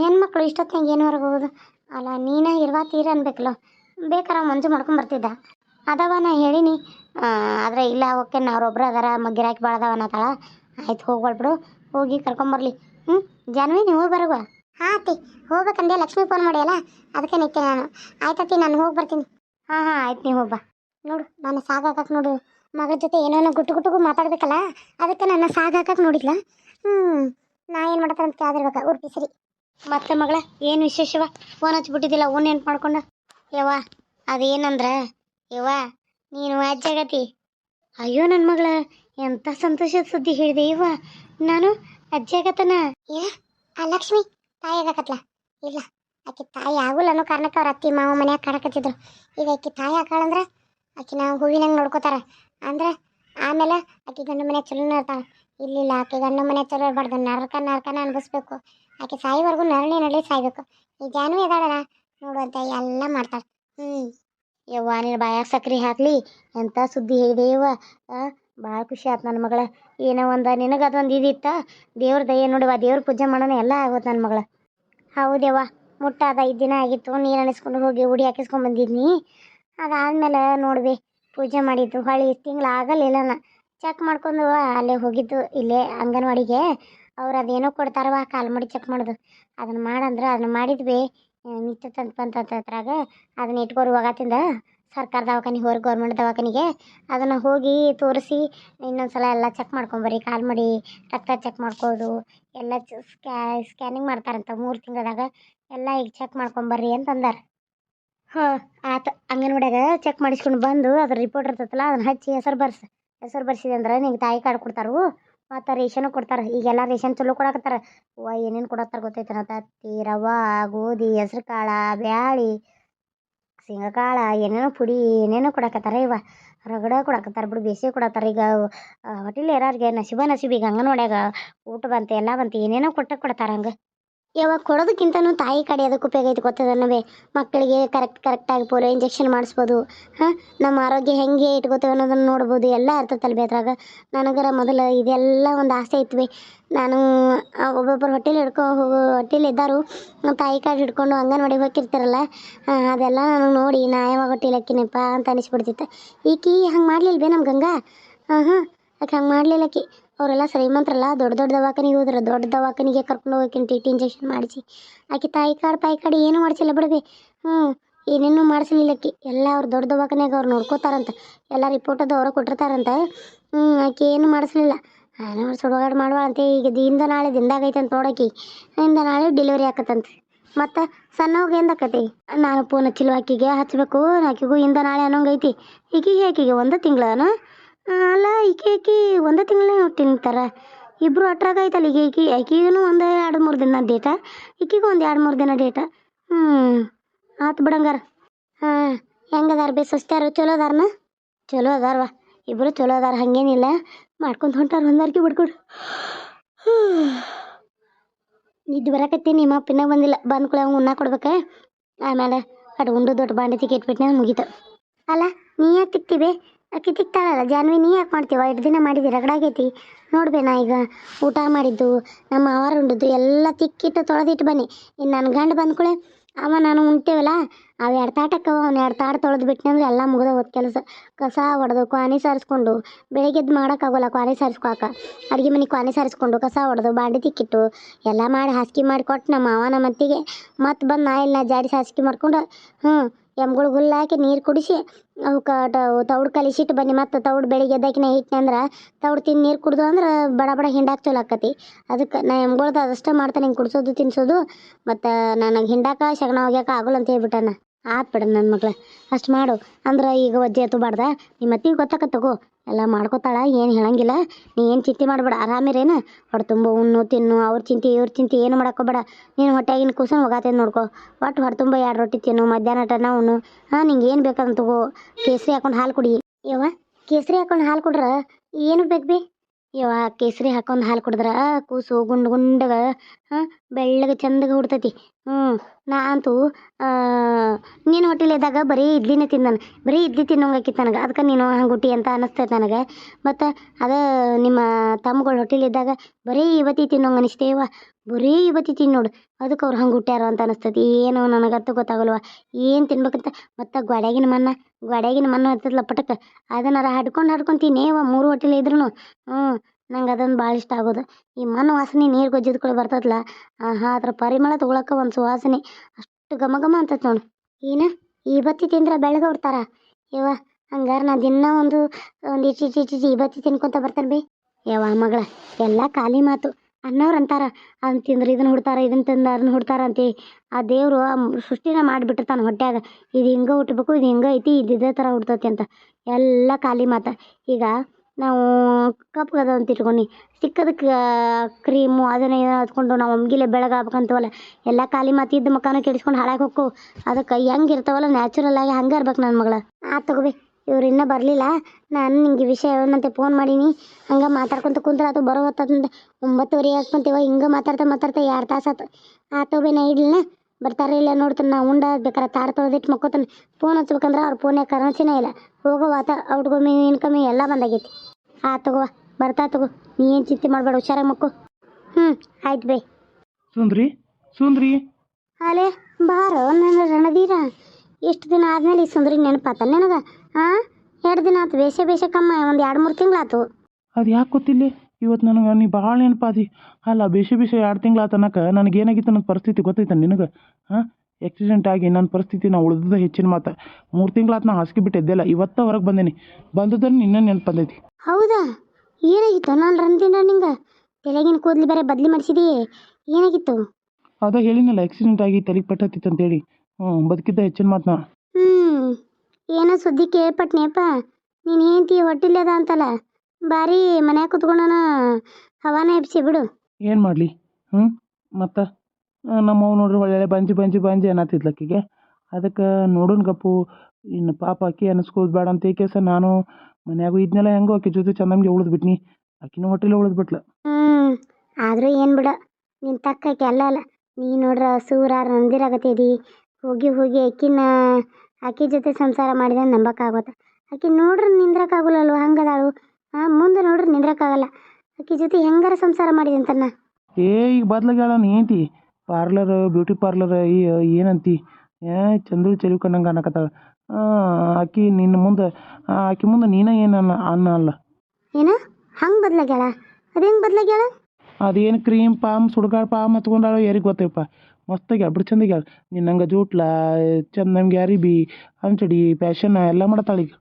ಹೆಣ್ಮಕ್ಳು ಇಷ್ಟೊತ್ತಿನಾಗ ಏನು ಹೊರಗೆ ಹೋಗೋದು? ಅಲ್ಲ, ನೀನ ಇರ್ವ ತೀರ ಅನ್ಬೇಕಲ್ಲ? ಬೇಕಾರ ಮಂಜು ಮಾಡ್ಕೊಂಡು ಬರ್ತಿದ್ದ. ಅದವ ನಾ ಹೇಳಿನಿ ಆದರೆ ಇಲ್ಲ, ಓಕೆ ಅವ್ರೊಬ್ರು ಅದಾರ ಮ ಗಿರಾಕಿ ಭಾಳ ಅದಾವ ಅನ್ನತಾಳ. ಆಯ್ತು ಹೋಗ್ಬಿಡು ಹೋಗಿ ಕರ್ಕೊಂಬರ್ಲಿ ಹ್ಞೂ ಜಾನ್ವಿ ನೀವು ಹೋಗಿ ಬರುವ ಹಾಂ, ಅತ್ತಿ. ಹೋಗ್ಬೇಕಂದೆ, ಲಕ್ಷ್ಮಿ ಫೋನ್ ಮಾಡಿಯಲ್ಲ? ಅದಕ್ಕೆ ನಿಂತೆ ನಾನು. ಆಯ್ತತ್ತಿ ನಾನು ಹೋಗಿ ಬರ್ತೀನಿ. ಹಾಂ ಹಾಂ, ಆಯ್ತು ನೀವು ಹೋಗ್ಬಾ ನೋಡು ನಾನು ಸಾಗಾಕಕ್ಕೆ ನೋಡು. ಮಗಳ ಜೊತೆ ಏನೋ ಗುಟ್ಟು ಗುಟ್ಟುಗೂ ಮಾತಾಡ್ಬೇಕಲ್ಲ, ಅದಕ್ಕೆ ನನ್ನ ಸಾಗಾಕಕ್ಕೆ ನೋಡಿದ್ಲ? ಹ್ಞೂ ನಾ ಏನು ಮಾಡ್ತಾರೆ ಅಂತ ಕೇಳಿರ್ಬೇಕ ಉರ್ಪಿ ಸರಿ. ಮತ್ತೆ ಮಗಳ, ಏನು ವಿಶೇಷವ ಫೋನ್ ಹಚ್ಬಿಟ್ಟಿದ್ದಿಲ್ಲ ಓನ್ ನೆನ್ಪು ಮಾಡ್ಕೊಂಡು? ಯವ್ವ, ಅದೇನಂದ್ರೆ? ಯವ್ವ, ನೀನು ಅಜ್ಜಾಗತಿ ಅಯ್ಯೋ ನನ್ನ ಮಗಳ ಎಂಥ ಸಂತೋಷದ ಸುದ್ದಿ ಹೇಳಿದೆ ಇವ ನಾನು ಅಜ್ಜಾಗತನ ಏ, ಆ ಲಕ್ಷ್ಮಿ, ತಾಯಿ ಆಗಕತ್ಲ? ಇಲ್ಲ, ಆಕೆ ತಾಯಿ ಆಗುಲ್ಲ ಅನ್ನೋ ಕಾರಣಕ್ಕೆ ಅವ್ರ ಅತ್ತಿ ಮಾವ ಮನ್ಯಾಗ ಕಾಡಕತ್ತಿದ್ರು ಈಗ ಆಕೆ ತಾಯಿ ಹಾಕಾಳಂದ್ರೆ ಆಕೆ ನಾವು ಹೂವಿನಂಗೆ ನೋಡ್ಕೋತಾರ. ಅಂದ್ರೆ ಆಮೇಲೆ ಆಕೆ ಗಂಡ ಮನೆ ಚಲೋ ಇರ್ತಾಳ ಇಲ್ಲಿಲ್ಲ, ಆಕೆ ಗಂಡ ಮನೆ ಚಲೋ ಇರಬಾರ್ದು. ನರಕ, ನರಕನ ಅನ್ಭವಿಸ್ಬೇಕು. ಆಕೆ ಸಾಯಿವರೆಗೂ ನರಳಿ ನರಳಿ ಸಾಯ್ಬೇಕು. ಈ ಜಾನು ಇದಾಳಲ್ಲ ನೋಡುವಂತ ಎಲ್ಲ ಮಾಡ್ತಾಳೆ. ಹ್ಞೂ ಯವ್ವ ನೀನು ಬಾಯಾಗ ಸಕ್ರೆ ಹಾಕ್ಲಿ. ಎಂಥ ಸುದ್ದಿ ಹೇಳಿದೆ ಯವ್ವ? ಭಾಳ ಖುಷಿ ಆಯ್ತು ನನ್ನ ಮಗಳ. ಏನೋ ಒಂದು ನಿನಗೆ ಅದೊಂದು ಇದಿತ್ತ ದೇವ್ರ ದಯ ನೋಡುವ, ದೇವ್ರ ಪೂಜೆ ಮಾಡೋಣ ಎಲ್ಲ ಆಗೋದು ನನ್ನ ಮಗಳ. ಹೌದೇವ್ವ ಮುಟ್ಟಾದ ಐದು ದಿನ ಆಗಿತ್ತು ನೀರು ಅನಿಸ್ಕೊಂಡು ಹೋಗಿ ಉಡಿ ಹಾಕಿಸ್ಕೊಂಡ್ ಬಂದಿದ್ನಿ. ಅದಾದ್ಮೇಲೆ ನೋಡ್ವಿ, ಪೂಜೆ ಮಾಡಿದ್ದು. ಹೊಳ್ಳಿ ತಿಂಗಳು ಆಗಲಿಲ್ಲ ನಾ ಚೆಕ್ ಮಾಡ್ಕೊಂಡು ಅಲ್ಲೇ ಹೋಗಿದ್ದು ಇಲ್ಲೇ ಅಂಗನವಾಡಿಗೆ. ಅವ್ರು ಅದೇನೋ ಕೊಡ್ತಾರವ ಕಾಲು ಮಾಡಿ ಚೆಕ್ ಮಾಡೋದು. ಅದನ್ನು ಮಾಡಂದ್ರೆ ಅದನ್ನ ಮಾಡಿದ್ವಿ. ನಿಂತಂತ ಬಂತಂತ್ರಾಗ ಅದನ್ನ ಇಟ್ಕೊರು ಹೋಗತ್ತಿಂದ ಸರ್ಕಾರ ದವಾಖಾನಿಗೆ ಹೋರಿ ಗೌರ್ಮೆಂಟ್ ದವಾಖಾನಿಗೆ. ಅದನ್ನು ಹೋಗಿ ತೋರಿಸಿ ಇನ್ನೊಂದ್ಸಲ ಎಲ್ಲ ಚೆಕ್ ಮಾಡ್ಕೊಂಬರ್ರಿ ಕಾಲು ಮಾಡಿ ರಕ್ತ ಚೆಕ್ ಮಾಡ್ಕೋದು ಎಲ್ಲ ಸ್ಕ್ಯಾ ಸ್ಕ್ಯಾನಿಂಗ್ ಮಾಡ್ತಾರಂತ ಮೂರು ತಿಂಗಳದಾಗ. ಎಲ್ಲ ಈಗ ಚೆಕ್ ಮಾಡ್ಕೊಂಬರ್ರಿ ಅಂತಂದಾರ. ಹಾಂ, ಆತು ಅಂಗನವಾಡ್ಯಾಗ ಚೆಕ್ ಮಾಡಿಸ್ಕೊಂಡು ಬಂದು ಅದ್ರ ರಿಪೋರ್ಟ್ ಇರ್ತೈತಲ್ಲ, ಅದನ್ನ ಹಚ್ಚಿ ಹೆಸರು ಬರ್ಸ, ಹೆಸರು ಬರ್ಸಿದೆ ಅಂದ್ರೆ ನಿಂಗೆ ತಾಯಿ ಕಾರ್ಡ್ ಕೊಡ್ತಾರು, ಮತ್ತು ರೇಷನು ಕೊಡ್ತಾರೆ. ಈಗೆಲ್ಲ ರೇಷನ್ ಚಲೋ ಕೊಡಕತ್ತಾರ. ವ ಏನೇನು ಕೊಡತ್ತಾರ ಗೊತ್ತೈತನ? ತತ್ತಿ, ರವಾ, ಗೋಧಿ, ಹೆಸ್ರು ಕಾಳ, ಬ್ಯಾಳಿ ಶೇಂಗಾ ಕಾಳ ಏನೇನೋ ಪುಡಿ ಏನೇನೋ ಕೊಡಕತ್ತಾರ ಇವ. ರಗಡ ಕೊಡಕತ್ತಾರ ಬಿಡು, ಬೇಸಿಗೆ ಕೊಡತ್ತಾರ ಈಗ ಹೋಟೆಲ್ ಯಾರಿಗೆ ನಸೀಬ ನಸೀಬ್ ಈಗ ಅಂಗನವಾಡ್ಯಾಗ ಊಟ ಬಂತು, ಎಲ್ಲ ಬಂತು, ಏನೇನೋ ಕೊಟ್ಟ ಕೊಡ್ತಾರ ಹಂಗೆ. ಯಾವಾಗ ಕೊಡೋದಕ್ಕಿಂತನೂ ತಾಯಿ ಕಡೆ ಅದಕ್ಕೆ ಉಪಯೋಗ ಐತೆ ಗೊತ್ತದನವೇ ಮಕ್ಕಳಿಗೆ ಕರೆಕ್ಟ್ ಕರೆಕ್ಟಾಗಿ ಪೋಲಿಯೋ ಇಂಜೆಕ್ಷನ್ ಮಾಡಿಸ್ಬೋದು. ಹಾಂ? ನಮ್ಮ ಆರೋಗ್ಯ ಹೆಂಗೆ ಇಟ್ಕೋತೇವೆ ಅನ್ನೋದನ್ನು ನೋಡ್ಬೋದು. ಎಲ್ಲ ಇರ್ತೈತಲ್ಲ ಅದ್ರಾಗ ನನಗರ ಮೊದಲು ಇದೆಲ್ಲ ಒಂದು ಆಸೆ ಇತ್ತು ನಾನು ಒಬ್ಬೊಬ್ಬರು ಹೊಟ್ಟೆಲಿ ಹಿಡ್ಕೊ ಹೋಗೋ, ಹೊಟ್ಟೆಲಿ ಇದ್ದಾರು ತಾಯಿ ಕಾರ್ಡ್ ಹಿಡ್ಕೊಂಡು ಅಂಗನವಾಡಿ ಹೋಗಿರ್ತಾರಲ್ಲ ಅದೆಲ್ಲ ನಾನು ನೋಡಿ, ನಾ ಯಾವಾಗ ಹೊಟ್ಟೆಲಿ ಹಾಕಿನಪ್ಪ ಅಂತ ಅನಿಸ್ಬಿಡ್ತಿತ್ತು. ಈಕಿ ಹಂಗೆ ಮಾಡಲಿಲ್ಲ ಬೇ ನಮ್ಮ ಗಂಗಾ? ಹಾಂ ಹಾಂ ಅಕ್ಕ ಹಂಗೆ ಮಾಡಲಿಲ್ಲ ಆಕಿ. ಅವರೆಲ್ಲ ಶ್ರೀಮಂತರಲ್ಲ ದೊಡ್ಡ ದೊಡ್ಡ ದವಾಖಾನಿಗೆ ಹೋದ್ರೆ. ದೊಡ್ಡ ದವಾಖಾನಿಗೆ ಕರ್ಕೊಂಡು ಹೋಗಿ ಟಿ ಟಿ ಇಂಜೆಕ್ಷನ್ ಮಾಡಿಸಿ. ಆಕೆ ತಾಯಿ ಕಾಡು, ಪಾಯಿ ಕಾಡು ಏನು ಮಾಡಿಸಿಲ್ಲ ಬಿಡಬಿ. ಹ್ಞೂ ಏನೇನೂ ಮಾಡಿಸಲಿಲ್ಲ ಆಕೆ. ಎಲ್ಲ ಅವ್ರು ದೊಡ್ಡ ದವಾಖಾನೆಗೆ ಅವ್ರು ನೋಡ್ಕೋತಾರಂತ. ಎಲ್ಲ ರಿಪೋರ್ಟ್ ಅದು ಅವರು ಕೊಟ್ಟಿರ್ತಾರಂತ. ಹ್ಞೂ ಆಕೆ ಏನು ಮಾಡಿಸ್ಲಿಲ್ಲ. ನಾನು ಸುಡುಗಾಡು ಅಂತ. ಈಗ ದಿಂದ ನಾಳೆ ದಿಂದಾಗೈತೆ ಅಂತ ನೋಡೋಕೆ ಇಂದ ನಾಳೆ ಡೆಲಿವರಿ ಆಕತ್ತಂತೆ. ಮತ್ತು ಸಣ್ಣವಾಗ ಕತೆ ನಾನು ಫೋನ್ ಹಚ್ಚಿಲ್ವ ಆಕಿಗೆ? ಹಚ್ಚಬೇಕು ಆಕೆಗೂ ಇಂದ ನಾಳೆ ಅನ್ನೋಂಗೈತಿ. ಈಕಿಗೆ ಆಕೆಗೆ ಒಂದು ತಿಂಗಳನ? ಅಲ್ಲ, ಈಕೆ, ಈಕಿ ಒಂದೇ ತಿಂಗಳ ತಿಂತಾರೆ. ಇಬ್ಬರು ಅಟ್ರಾಗ ಐತಲ್ಲ ಈಗ ಈಕಿ ಆಕಿಗೂ ಒಂದು ಎರಡು ಮೂರು ದಿನ ಡೇಟ, ಈಕಿಗೂ ಒಂದು ಎರಡು ಮೂರು ದಿನ ಡೇಟ. ಹ್ಞೂ ಆತು ಬಿಡಂಗಾರ. ಹಾಂ, ಹೆಂಗದಾರ ಬೇ ಸಸ್ತ್ಯಾರು, ಚಲೋ ಅದಾರನ? ಚಲೋ ಅದಾರವ ಇಬ್ಬರು ಚಲೋ ಅದಾರ, ಹಾಗೇನಿಲ್ಲ. ಮಾಡ್ಕೊಂತ ಹೊಂಟಾರ, ಹೊಂದಾರಿಕೆ ಬಿಡ್ಕೊಡು. ಇದು ಬರಕತ್ತಿ ನಿಮ್ಮ ಅಪ್ಪ ಬಂದಿಲ್ಲ. ಬಂದ ಕೂಡ ಅವ್ನು ಉಣ್ಣಾ ಕೊಡ್ಬೇಕೆ. ಆಮೇಲೆ ಕಟ್ ಉಂಡು ದೊಡ್ಡ ಬಾಂಡೆ ತಿಕ್ಕಿಟ್ಬಿಟ್ಟು ಮುಗೀತು. ಅಲ್ಲ, ನೀ ಯಾಕೆ ತಿಕ್ತೀವಿ ಅಕ್ಕಿ ತಿಕ್ತಾಳಲ್ಲ, ಜಾನ್ವಿ ನೀ ಯಾಕೆ ಮಾಡ್ತೀವ ಎರಡು ದಿನ ಮಾಡಿದಿ? ರಗಡಾಗೈತಿ ನೋಡ್ಬೇ ನಾ ಈಗ ಊಟ ಮಾಡಿದ್ದು, ನಮ್ಮ ಅವರ ಉಂಡದ್ದು ಎಲ್ಲ ತಿಕ್ಕಿಟ್ಟು ತೊಳೆದಿಟ್ಟು ಬನ್ನಿ. ಇನ್ನು ನನ್ನ ಗಂಡ ಬಂದ್ಕೂಳೆ ಅವ ನಾನು ಉಣ್ತೇವಲ್ಲ, ಅವು ಎರಡು ತಾಟಕ್ಕವ ಅವ್ನು ಎರಡು ತಾಟ ತೊಳೆದು ಬಿಟ್ನೆ ಅಂದ್ರೆ ಎಲ್ಲ ಮುಗಿದ ಹೋದ್ ಕೆಲಸ. ಕಸ ಹೊಡೆದು ಕ್ವಾನಿ ಸಾರಿಸ್ಕೊಂಡು ಬೆಳಿಗ್ಗೆ ಎದ್ದು ಮಾಡೋಕ್ಕಾಗೋಲ್ಲ ಕ್ವಾನಿ ಸಾರಿಸ್ಕೊಕ ಅಡುಗೆ ಮನೆ ಕ್ವಾನಿ ಸಾರಿಸ್ಕೊಂಡು, ಕಸ ಹೊಡೆದು ಬಾಂಡೆ ತಿಕ್ಕಿಟ್ಟು, ಎಲ್ಲ ಮಾಡಿ ಹಾಸಿಗೆ ಮಾಡಿ ಕೊಟ್ಟು ನಮ್ಮ ಮಾವ ನಮ್ಮ ಅತ್ತಿಗೆ ಮತ್ತೆ ಬಂದು ನಾ ಇಲ್ಲ ಜಾಡಿ ಹಾಸಿಗೆ ಮಾಡ್ಕೊಂಡು ಹ್ಞೂ ಎಮ್ಗಳು ಹುಲ್ಲು ಹಾಕಿ ನೀರು ಕುಡಿಸಿ ಅವಕ್ಕೆ ತೌಡು ಕಲಿಸಿಟ್ಟು ಬನ್ನಿ. ಮತ್ತು ತೌಡು ಬೆಳಿಗ್ಗೆ ಎದ್ದಾಕಿನ ಇಟ್ನೆ ಅಂದ್ರೆ ತೌಡು ತಿಂದು ನೀರು ಕುಡ್ದು ಅಂದ್ರೆ ಬಡ ಬಡ ಹಿಂಡಾಕ್ ಚಲೋ ಆಕತಿ. ಅದಕ್ಕೆ ನಾ ಎಮ್ಗಳ್ದು ಅದಷ್ಟೇ ಮಾಡ್ತಾನೆ ಹಿಂಗೆ ಕುಡಿಸೋದು ತಿನ್ಸೋದು. ಮತ್ತು ನನಗೆ ಹಿಂಡಾಕ ಶಗಣ ಒಗ್ಯಾಕ ಆಗೋಲ್ಲ ಅಂತ ಹೇಳ್ಬಿಟ್ಟನ ಆತ್ ಬಿಡ ನನ್ನ ಮಗ್ಳ. ಅಷ್ಟು ಮಾಡು. ಅಂದ್ರೆ ಈಗ ಒಜ್ಜೆ ಎತ್ತಬಾರ್ದ. ನಿಮ್ಮ ಅತ್ತಿಗೆ ಗೊತ್ತಾಕ ತಗೋ. ಎಲ್ಲ ಮಾಡ್ಕೋತಾಳ, ಏನು ಹೇಳಂಗಿಲ್ಲ. ನೀ ಏನು ಚಿಂತೆ ಮಾಡಬೇಡ. ಆರಾಮಿರೇನು? ಹೊಟ್ಟೆ ತುಂಬ ಉಣ್ಣು, ತಿನ್ನು, ಅವ್ರ ಚಿಂತೆ, ಇವ್ರ ಚಿಂತೆ, ಏನು ಮಾಡಕ್ಕೋಬೇಡ. ನೀನು ಹೊಟ್ಟೆಗಿನ ಕೂಸನ್ ಹೋಗಾತೇನು ನೋಡ್ಕೊ. ಒಟ್ಟು ಹೊಟ್ಟೆ ತುಂಬ ಎರಡು ರೊಟ್ಟಿ ತಿನ್ನು, ಮಧ್ಯಾಹ್ನ ಟನ ಉಣ್ಣು. ಹಾಂ, ನಿಂಗೆ ಏನು ಬೇಕಂತ ತಗೋ. ಕೇಸರಿ ಹಾಕೊಂಡು ಹಾಲು ಕುಡಿ. ಯವ್ವ, ಕೇಸರಿ ಹಾಕೊಂಡು ಹಾಲು ಕುಡ್ರ? ಏನು ಬೇಕು ಬಿ? ಯವ್ವ ಕೇಸರಿ ಹಾಕೊಂಡು ಹಾಲು ಕುಡಿದ್ರೆ ಕೂಸು ಗುಂಡು ಗುಂಡಗ, ಹಾಂ, ಬೆಳ್ಳಗೆ ಚಂದಗೆ ಹುಡ್ತೈತಿ. ಹ್ಞೂ ನಾ ಅಂತೂ ನೀನು ಹೋಟೆಲಿದ್ದಾಗ ಬರೀ ಇಡ್ಲಿನೇ ತಿಂದಾನ ಬರೀ ಇಡ್ಲಿ ತಿನ್ನೋಂಗಾಕಿತ್ತು ನನಗೆ. ಅದಕ್ಕೆ ನೀನು ಹಂಗೆ ಅಂತ ಅನ್ನಿಸ್ತೈತೆ ನನಗೆ. ಮತ್ತು ಅದು ನಿಮ್ಮ ತಮ್ಮಗಳು ಹೋಟೆಲಿದ್ದಾಗ ಬರೀ ಇವತ್ತಿ ತಿನ್ನೋಂಗೆ ಅನಿಸ್ತೇವ ಬರೀ ಇವತ್ತಿ ತಿನ್ನು ನೋಡು. ಅದಕ್ಕೆ ಅವ್ರು ಹಂಗೆ ಹುಟ್ಟ್ಯಾರ ಅಂತ ಅನಿಸ್ತೈತಿ ಏನು ನನಗಂತೂ ಗೊತ್ತಾಗಲ್ವ. ಏನು ತಿನ್ಬೇಕಂತ? ಮತ್ತು ಗ್ವಾಡ್ಯಾಗಿನ ಮನ್ನ ಗ್ವಾಡ್ಯಾಗಿನ ಮನ್ನ ಇರ್ತದಲ್ಲ ಪಟಕ್ಕೆ ಅದನ್ನಾರ ಹಡ್ಕೊಂಡು ಹಡ್ಕೊಂತೀನಿ ತಿನ್ನೇವ ಮೂರು ಹೋಟೆಲ್ ಇದ್ರೂ ಹ್ಞೂ, ನಂಗೆ ಅದೊಂದು ಭಾಳ ಇಷ್ಟ ಆಗೋದು. ಈ ಮಣ್ಣು ವಾಸನೆ ನೀರು ಕೂಡ ಬರ್ತದಲ್ಲ ಆಹಾ, ಅದ್ರ ಪರಿಮಳ ತೊಗೊಳಕ್ಕೆ ಒಂದು ಸುವಾಸನೆ ಅಷ್ಟು ಘಮ ಘಮ ಅಂತೈತೆ ನೋಡು. ಏನು? ಈ ಬತ್ತಿ ತಿಂದ್ರೆ ಬೆಳಗ್ಗೆ ಉಡ್ತಾರ ಯವ್ವ, ಹಂಗಾರೆ ನಾ ದಿನ ಒಂದು ಒಂದು ಇಚಿ ಇಚ್ ಇವತ್ತಿ ಈ ಬತ್ತಿ ತಿನ್ಕೊಂತ ಬರ್ತಾನೆ ಬಿ. ಯವ್ವ ಮಗಳ, ಎಲ್ಲ ಖಾಲಿ ಮಾತು. ಅನ್ನೋರು ಅಂತಾರ ಅದನ್ನ ತಿಂದ್ರೆ ಇದನ್ನ ಹುಡ್ತಾರೆ ಇದನ್ನ ತಿಂದ್ರೆ ಅದನ್ನ ಹುಡ್ತಾರ ಅಂತೇಳಿ ಆ ದೇವರು ಸೃಷ್ಟಿನ ಮಾಡಿಬಿಟ್ಟಿರ್ತಾನೆ ಹೊಟ್ಯಾಗ. ಇದು ಹಿಂಗೆ ಹುಟ್ಟಬೇಕು ಇದು ಹಿಂಗೆ ಐತಿ, ಇದು ಇದೇ ಥರ ಹುಟ್ಟತೈತಿ ಅಂತ. ಎಲ್ಲ ಖಾಲಿ ಮಾತು. ಈಗ ನಾವು ಕಪ್ಪಗದ ಅಂತ ಇಟ್ಕೊಂಡು ಸಿಕ್ಕದಕ್ಕೆ ಕ್ರೀಮು ಅದನ್ನ ಹಚ್ಕೊಂಡು ನಾವು ಒಮ್ಗಿಲೆ ಬೆಳಗಾಗ್ಬೇಕಂತವಲ್ಲ ಎಲ್ಲ ಖಾಲಿ ಮಾತು ಇದ್ದ ಮಕ್ಕನ ಕೆಡಿಸ್ಕೊಂಡು ಹಾಳಾಗಿ ಹೋಕ್ಕೋ ಅದಕ್ಕೆ ಹೆಂಗೆ ಇರ್ತಾವಲ್ಲ ನ್ಯಾಚುರಲ್ ಆಗಿ ಹಂಗೆ ಇರ್ಬೇಕು ನನ್ನ ಮಗಳ. ಆ ತಗೋಬಿ ಇವ್ರು ಇನ್ನೂ ಬರಲಿಲ್ಲ. ನಾನು ನಿಂಗೆ ಈ ವಿಷಯ ಹೇಳೋಣಂತೆ ಫೋನ್ ಮಾಡೀನಿ. ಹಂಗೆ ಮಾತಾಡ್ಕೊಂತ ಕುಂತ್ರ ಅದು ಬರೋ ಹೊತ್ತಂದ ಒಂಬತ್ತುವರೆ ಹಾಕ್ಕೊಂತೀವ ಹಿಂಗೆ ಮಾತಾಡ್ತಾ ಮಾತಾಡ್ತಾ ಎರಡು ತಾಸು ಆತು. ಆತೋ ಬಿ ನಾ ಇಡ್ಲಿನ ಬರ್ತಾರೆ ಇಲ್ಲ ನೋಡ್ತಾನೆ ನಾ ಉಂಡ ಬೇಕಾರೆ ತಾಡು ತೊಳೆದಿಟ್ಟು ಮಕ್ಕೋತಾನೆ. ಫೋನ್ ಹಚ್ಬೇಕಂದ್ರೆ ಅವ್ರ ಫೋನ್ಯಾಗ ಕರೆನ್ಸಿನೇ ಇಲ್ಲ. ಹೋಗೋ ವಾತ ಔಟ್ಗೊಮ್ಮೆ ಇನ್ಕಮ್ಮಿ ಎಲ್ಲ ಬಂದಾಗೈತಿ. ಆ ತಗೋ ಬರ್ತಾ ತಗೋ. ನೀ ಏನು ಚಿಂತೆ ಮಾಡಬೇಡ ಹುಷಾರಾಗಿ ಮಕ್ಕು. ಹ್ಞೂ ಆಯ್ತು ಬೈ. ಸುಂದ್ರಿ ಸುಂದ್ರಿ. ಅಲೆ ಬಾರೋ ನನ್ನ ರಣದೀರ ಎಷ್ಟು ದಿನ ಆದ್ಮೇಲೆ ಈ ಸುಂದ್ರಿ ನೆನಪಾತ? ನನಗೆ ಹಾಂ ಎರಡು ದಿನ ಆತು ಬೇಷ ಬೇಷ ಕಮ್ಮ ಒಂದು ಎರಡು ಮೂರು ತಿಂಗಳಾತು. ಅದು ಯಾಕೆ ಗೊತ್ತಿಲ್ಲ? ಇವತ್ತು ನನಗೆ ನೀ ಭಾಳ ನೆನಪಾದಿ. ಅಲ್ಲ ಬೇಷ ಬೇಷ ಎರಡು ತಿಂಗ್ಳು ತನಕ ನನಗೆ ಏನಾಗಿತ್ತು ನನ್ನ ಪರಿಸ್ಥಿತಿ ಗೊತ್ತೈತೆ ನಿನಗೆ? ಹಾಂ ಆಕ್ಸಿಡೆಂಟ್ ಆಗಿ ನನ್ನ ಪರಿಸ್ಥಿತಿ ನಾ ಉಳ್ದದ ಹೆಚ್ಚಿನ ಮಾತು. ಮೂರು ತಿಂಗಳಾತು ನಾ ಹಾಸಿಗೆ ಬಿಟ್ಟು ಎದ್ದಿಲ್ಲ ಇವತ್ತ ಹೊರಗೆ ಬಂದೇನಿ. ಬಂದದನ್ನು ನಿನ್ನ ನೆನಪು ಬಂದೈತಿ. ಹೌದಾ? ಏನಾಗಿತ್ತು? ನಾನು ರಂದಿನ ನಿಂಗೆ? ತೆಲೆಗಿನ ಕೂದಲು ಬೇರೆ ಬದಲಿ ಮಾಡಿಸಿದಿ. ಏನಾಗಿತ್ತು? ಅದ ಹೇಳಿನಲ್ಲ ಆಕ್ಸಿಡೆಂಟ್ ಆಗಿ ತಲೆಗೆ ಪಟ್ಟತ್ತಿತ್ತು ಅಂತೇಳಿ ಹ್ಞೂ ಬದುಕಿದ್ದ ಹೆಚ್ಚಿನ ಮಾತು ನಾ ಹ್ಞೂ ಏನೋ ಸುದ್ದಿ ಕೇಳ್ಪಟ್ನಿಯಪ್ಪ ನೀನು ಹೆಂಡ್ತಿ ಹೊಟ್ಟಿಲ್ಲದ ಅಂತಲ್ಲ. ಬಾರಿ ಮನ್ಯಾಗ ಕುತ್ಕೊಂಡನ ಹವಾನ ಎಬ್ಸಿ ಬಿಡು. ಏನು ಮಾಡಲಿ? ಹ್ಞೂ ಮತ್ತು? ನಮ್ಮವ್ ನೋಡ್ರಿ ಒಳ್ಳೆ ಬಂಜಿ ಬಂಜಿ ಬಂಜಿ ಅನ್ನತ್ತಿದ್ಲಕ್ಕಿಗೆ ಅದಕ್ಕೆ ನೋಡೋಣ ಗಪ್ಪು ಇನ್ನು ಪಾಪ ಆಕಿ ಅನಿಸ್ಕೋದ್ಬೇಡ ಬೇಡ ಅಂತ ಏಕೆಸ ನಾನು ಮನ್ಯಾಗೂ ಇದ್ನೆಲ್ಲ ಹೆಂಗೋ ಆಕಿ ಜೊತೆ ಚಂದಂಗೆ ಉಳಿದು ಬಿಟ್ನಿ. ಆಕಿನೂ ಹೊಟ್ಟೆಲೆ ಉಳಿದು ಬಿಟ್ಲ. ಹ್ಞೂ ಆದರೂ ಏನು ಬಿಡ. ನಿನ್ನ ತಕ್ಕಕ್ಕೆ ಅಲ್ಲ ಅಲ್ಲ. ನೀ ನೋಡ್ರ ಸೂರ ರಂದಿರಾಗತ್ತಿದಿ ಹೋಗಿ ಹೋಗಿ ಆಕಿನ ಆಕಿ ಜೊತೆ ಸಂಸಾರ ಮಾಡಿದ ನಂಬಕ್ಕಾಗೋತ ಆಕೆ ನೋಡ್ರಿ ನಿಂದ್ರಕ್ಕಾಗಲ್ಲಲ್ವ? ಹಂಗದಾಳು. ಹಾಂ ಮುಂದೆ ನೋಡ್ರಿ ನಿಂದ್ರಕ್ಕಾಗಲ್ಲ. ಆಕೆ ಜೊತೆ ಹೆಂಗಾರ ಸಂಸಾರ ಮಾಡಿದೆ ಅಂತನ್ನ? ಏ ಈಗ ಬದ್ಲಾಗ್ಯಾಳ ಏನಂತಿ ಪಾರ್ಲರ್ ಬ್ಯೂಟಿ ಪಾರ್ಲರ್ ಈ ಏನಂತಿ? ಏ ಚಂದ್ರ ಚೆಲುವು ಕಣ್ಣಂಗೆ ಅನ್ನಕತ್ತಾಳ. ಆಕಿ ನಿನ್ನ ಮುಂದೆ ಆಕಿ ಮುಂದೆ ನೀನ ಏನು ಅನ್ನ ಅನ್ನ ಅಲ್ಲ? ಏನ? ಹಂಗೆ ಬದ್ಲಾಗ್ಯಾಳ? ಅದೇನು ಬದ್ಲಾಗ್ಯಾಳ? ಅದೇನು ಕ್ರೀಮ್ ಪಾಮ್ ಸುಡ್ಗಾಡ್ ಪಾಮ್ ಹತ್ಕೊಂಡಾಳು ಯಾರಿಗೆ ಗೊತ್ತಪ್ಪ ಮಸ್ತಾಗ್ಯಾಳ ಬಿಡು ಚಂದಾಗ್ಯಾಳ ಜೂಟ್ಲಾ ಜೂಟ್ಲ ಚಂದಂಗೆ ಅರಿಬಿ ಅಂಚಡಿ ಫ್ಯಾಷನ್ ಎಲ್ಲ ಮಾಡತ್ತಾಳ ಈಗ.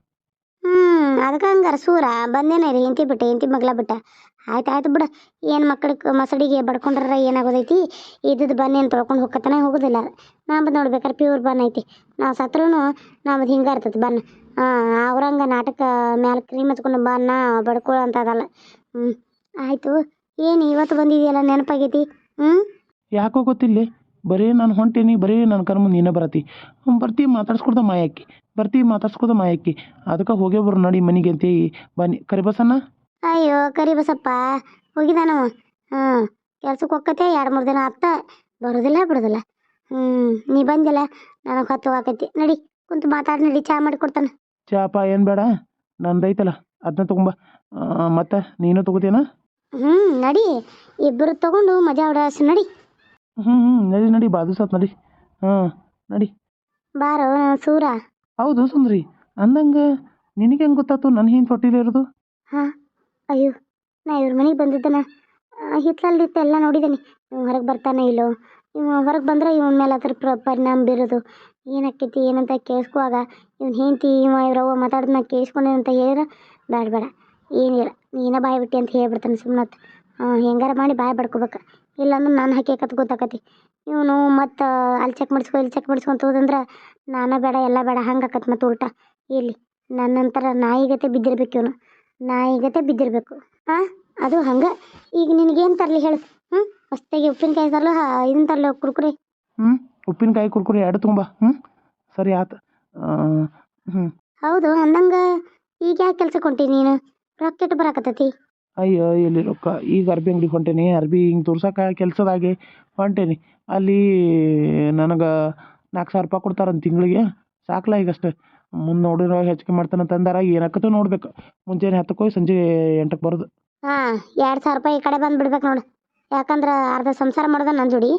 ಹ್ಞೂ ಅದಕ್ಕೆ ಹಂಗಾರ ಸೂರ ಬಂದೇನ ರೀ ಹೆಂಡ್ತಿ ಬಿಟ್ಟೆ ಹೆಂಡತಿ ಮಗ್ಲ ಬಿಟ್ಟ. ಆಯ್ತು ಆಯ್ತು ಬಿಡ ಏನು ಮಕ್ಕಳಿಗೆ ಮಸಡಿಗೆ ಬಡ್ಕೊಂಡ್ರ ಏನಾಗೋದೈತಿ? ಇದ್ದದ್ದು ಬನ್ನೇನು ತೊಳ್ಕೊಂಡು ಹೋಗತ್ತಾನೆ ಹೋಗೋದಿಲ್ಲ. ನಾ ನೋಡ್ಬೇಕಾರೆ ಪ್ಯೂರ್ ಬನ್ ಐತಿ. ನಾವು ಸತ್ರೂ ನಮ್ಮದು ಹಿಂಗೆ ಇರ್ತೈತಿ ಬನ್ ಹಾಂ ಅವ್ರಂಗೆ ನಾಟಕ ಮ್ಯಾಲ ಕ್ರೀಮ್ ಹಚ್ಕೊಂಡು ಬನ್ನ ಬಡ್ಕೊಳ್ಳೋ ಅಂತದಲ್ಲ. ಹ್ಞೂ ಆಯಿತು. ಏನು ಇವತ್ತು ಬಂದಿದೆಯಲ್ಲ ನೆನಪಾಗೈತಿ? ಹ್ಞೂ ಯಾಕೋ ಗೊತ್ತಿಲ್ಲ. ಬರೀ ನಾನು ಹೊಂಟೀನಿ ಬರೀ ನನ್ನ ಕರ್ಮ ನೀನೇ ಬರತಿ. ಬರ್ತಿ ಮಾತಾಡ್ಸ್ಕೊಡ್ದ ಮಾಯಾಕಿ. ಬರ್ತಿ ಮಾತಾಡ್ಸ್ಕೊಡ್ದ ಮಾಯಾಕಿ. ಅದಕ್ಕೆ ಹೋಗೇ ಬರು ನಡಿ ಮನೆಗೆ ಅಂತೇಳಿ ಬನ್ನಿ. ಕರಿಬಸಣ್ಣ? ಅಯ್ಯೋ ಕರಿ ಬಸಪ್ಪ ಹೋಗಿದಾನ ಹಾಂ ಕೆಲ್ಸಕ್ಕೆ ಹೋಗತ್ತೆ ಎರಡು ಮೂರು ದಿನ ಆಗ್ತಾ ಬರೋದಿಲ್ಲ ಬಿಡೋದಿಲ್ಲ. ಹ್ಞೂ ನೀ ಬಂದಿಲ್ಲ ನನಗೆ ಹತ್ತು ಹೋಗಕೈತಿ ನಡಿ ಕುಂತು ಮಾತಾಡಿ ನಡಿ ಚಾ ಮಾಡಿ ಕೊಡ್ತಾನೆ. ಚಾಪ ಏನು ಬೇಡ ನಂದೈತಲ್ಲ ಅದನ್ನ ತಗೊಂಬ. ಮತ್ತೆ ನೀನು ತೊಗೋತೀನ? ಹ್ಞೂ ನಡಿ. ಇಬ್ಬರು ತಗೊಂಡು ಮಜಾ ಹೊಡೆಸ ನಡಿ. ಹ್ಞೂ ಹ್ಞೂ ನಡಿ ನಡಿ ಬಾದು ಸತ್ ನಡಿ. ಹಾಂ ನಡಿ. ಬಾರೋ ಸೂರ? ಹೌದು ಸುಂದ್ರಿ. ಅಂದಂಗೆ ನಿನಗೆ ಹೆಂಗೆ ಗೊತ್ತಾಯ್ತು ನನ್ನ ಹಿಂದೆ ತೊಟ್ಟಿಲೇ ಇರೋದು ಹಾಂ ಅಯ್ಯೋ ನಾ ಇವ್ರ ಮನೆಗೆ ಬಂದಿದ್ದನ. ಹಿತ್ತಲಲ್ಲಿತ್ತು ಎಲ್ಲ ನೋಡಿದ್ದೀನಿ ಹೊರಗೆ ಬರ್ತಾನೆ ಇಲ್ಲೋ? ಇವ ಹೊರಗೆ ಬಂದ್ರೆ ಇವನ ಮೇಲೆ ಅದ್ರ ಪ್ರ ಪರಿಣಾಮ ಬೀರೋದು. ಏನಾಕೈತಿ ಏನಂತ ಕೇಳಿಸ್ಕೋವಾಗ ಇವ್ನ ಹೆಂಡತಿ ಇವ ಇವ್ರವ್ವ ಮಾತಾಡೋದನ್ನ ಕೇಳಿಸ್ಕೊಂಡೆ ಅಂತ ಹೇಳಿದ್ರೆ ಬೇಡ ಬೇಡ ಏನಿಲ್ಲ ನೀನ ಬಾಯಿ ಬಿಟ್ಟಿ ಅಂತ ಹೇಳ್ಬಿಡ್ತಾನೆ ಸುಮ್ಮನತ್ ಹೆಂಗಾರ ಮಾಡಿ ಬಾಯಿ ಬಡ್ಕೋಬೇಕು. ಇಲ್ಲಾಂದ್ರೆ ನಾನು ಹಾಕ್ಯಾಕತ್ ಗೊತ್ತಾಕತಿ. ಇವನು ಮತ್ತು ಅಲ್ಲಿ ಚೆಕ್ ಮಾಡಿಸ್ಕೊ ಇಲ್ಲಿ ಚೆಕ್ ಮಾಡಿಸ್ಕೊಂತ ಹೋದಂದ್ರೆ ನಾನೇ ಬೇಡ ಎಲ್ಲ ಬೇಡ ಹಂಗೆ ಆಕತ್ ಮತ್ತು ಉಲ್ಟಾ. ಇಲ್ಲಿ ನನ್ನಂತರ ನಾಯಿಗತೆ ಬಿದ್ದಿರ್ಬೇಕು ಇವನು. ನಾಯಿಗತೆ ಬಿದ್ದಿರಬೇಕು. ಹಾಂ ಅದು ಹಂಗೆ. ಈಗ ನಿನಗೇನು ತರಲಿ ಹೇಳು. ಹ್ಞೂ ಹೊಸ್ತಾಗಿ ಉಪ್ಪಿನಕಾಯಿ ತರಲು ಇದನ್ನ ತರಲು ಕುರ್ಕುರಿ. ಹ್ಞೂ ಉಪ್ಪಿನಕಾಯಿ ಕುರ್ಕುರಿ ಎರಡು ತುಂಬ. ಹ್ಞೂ ಸರಿ ಆತು. ಹ್ಞೂ ಹೌದು ಅಂದಂಗೆ ಈಗ ಯಾಕೆ ಕೆಲ್ಸಕ್ಕೆ ಹೊಂಟಿ ನೀನು? ರಾಕೆಟ್ ಬರಾಕತ್ತೈತಿ? ಅಯ್ಯೋ ಎಲ್ಲಿ ರೊಕ್ಕ? ಈಗ ಅರ್ಬಿ ಅಂಗಡಿಗೆ ಹೊಂಟೇನಿ ಅರ್ಬಿ ಹಿಂಗೆ ತೋರ್ಸಕ್ಕೆ ಕೆಲಸದಾಗೆ ಹೊಂಟೇನಿ. ಅಲ್ಲಿ ನನಗೆ ನಾಲ್ಕು ಸಾವಿರ ರೂಪಾಯಿ ಕೊಡ್ತಾರಂತ ತಿಂಗಳಿಗೆ. ಸಾಕಲ್ಲ ಈಗ ಅಷ್ಟೇ ಮುಂದೆ ನೋಡಿರೋ ಹೆಚ್ಚಿಗೆ ಮಾಡ್ತಾನಂತ ಅಂದಾರ ಏನಾಕತ್ತೋ ನೋಡ್ಬೇಕು. ಮುಂಜಾನೆ ಹತ್ತಕ್ಕೆ ಹೋಗಿ ಸಂಜೆ ಎಂಟಕ್ಕೆ ಬರೋದು. ಹಾಂ ಎರಡು ಸಾವಿರ ರೂಪಾಯಿ ಈ ಕಡೆ ಬಂದು ಬಿಡ್ಬೇಕು ನೋಡು. ಯಾಕಂದ್ರೆ ಅರ್ಧ ಸಂಸಾರ ಮಾಡೋದ ನನ್ನ ಜೋಡಿ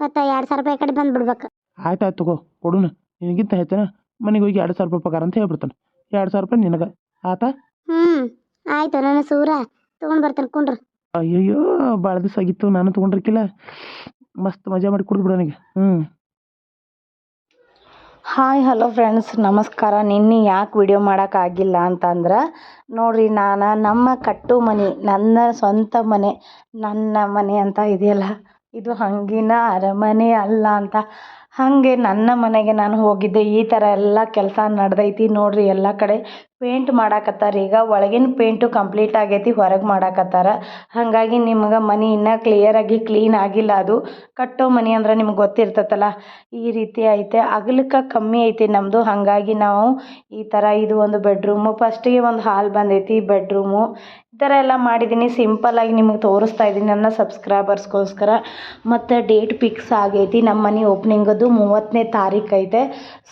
ಮತ್ತು ಎರಡು ಸಾವಿರ ರೂಪಾಯಿ ಈ ಕಡೆ ಬಂದು ಬಿಡ್ಬೇಕು. ಆಯ್ತು ಆಯ್ತು ತಗೋ ಕೊಡುನ. ನಿನಗಿಂತ ಹೆಚ್ಚನ. ಮನೆಗೆ ಹೋಗಿ ಎರಡು ಸಾವಿರ ರೂಪಾಯಿ ಪಗಾರ ಅಂತ ಹೇಳ್ಬಿಡ್ತಾನೆ. ಎರಡು ಸಾವಿರ ರೂಪಾಯಿ ನಿನಗೆ. ಆತ? ಹ್ಞೂ ಆಯಿತು. ನನ್ನ ಸೂರ. ತೊಗೊಂಡು ಬರ್ತಾನೆ ಕುಂಡ್ರ. ಅಯ್ಯಯ್ಯೋ ಭಾಳ ದಿವಸ ಆಗಿತ್ತು ನಾನು ತೊಗೊಂಡಿರ್ಕಿಲ್ಲ. ಮಸ್ತ್ ಮಜಾ ಮಾಡಿ ಕುಡ್ದು ಬಿಡು ನನಗೆ. ಹ್ಞೂ ಹಾಯ್ ಹಲೋ ಫ್ರೆಂಡ್ಸ್ ನಮಸ್ಕಾರ. ನಿನ್ನೆ ಯಾಕೆ ವಿಡಿಯೋ ಮಾಡೋಕ್ಕಾಗಿಲ್ಲ ಅಂತಂದ್ರೆ ನೋಡಿರಿ ನಾನು ನಮ್ಮ ಕಟ್ಟು ಮನೆ ನನ್ನ ಸ್ವಂತ ಮನೆ ನನ್ನ ಮನೆ ಅಂತ ಇದೆಯಲ್ಲ ಇದು ಹಂಗಿನ ಅರಮನೆ ಅಲ್ಲ ಅಂತ. ಹಾಗೆ ನನ್ನ ಮನೆಗೆ ನಾನು ಹೋಗಿದ್ದೆ. ಈ ಥರ ಎಲ್ಲ ಕೆಲಸ ನಡೆದೈತಿ ನೋಡಿರಿ ಎಲ್ಲ ಕಡೆ. ಪೇಂಟ್ ಮಾಡಾಕತ್ತಾರ. ಈಗ ಒಳಗಿನ ಪೇಂಟು ಕಂಪ್ಲೀಟ್ ಆಗೈತಿ, ಹೊರಗೆ ಮಾಡಾಕತ್ತಾರ. ಹಾಗಾಗಿ ನಿಮ್ಗೆ ಮನೆ ಇನ್ನೂ ಕ್ಲಿಯರಾಗಿ ಕ್ಲೀನ್ ಆಗಿಲ್ಲ ಅದು. ಕಟ್ಟೋ ಮನೆ ಅಂದ್ರೆ ನಿಮ್ಗೆ ಗೊತ್ತಿರ್ತೈತಲ್ಲ, ಈ ರೀತಿ ಐತೆ. ಅಗಲಕ್ಕೆ ಕಮ್ಮಿ ಐತಿ ನಮ್ಮದು ಹಾಗಾಗಿ ನಾವು ಈ ಥರ ಇದು ಒಂದು ಬೆಡ್ರೂಮು ಫಸ್ಟಿಗೆ ಒಂದು ಹಾಲ್ ಬಂದೈತಿ ಬೆಡ್ರೂಮು ಈ ಥರ ಎಲ್ಲ ಮಾಡಿದ್ದೀನಿ ಸಿಂಪಲ್ಲಾಗಿ ನಿಮಗೆ ತೋರಿಸ್ತಾ ಇದ್ದೀನಿ ನನ್ನ ಸಬ್ಸ್ಕ್ರೈಬರ್ಸ್ಗೋಸ್ಕರ ಮತ್ತು ಡೇಟ್ ಫಿಕ್ಸ್ ಆಗೈತಿ ನಮ್ಮ ಮನೆ ಓಪ್ನಿಂಗದು ಮೂವತ್ತನೇ ತಾರೀಕು ಐತೆ.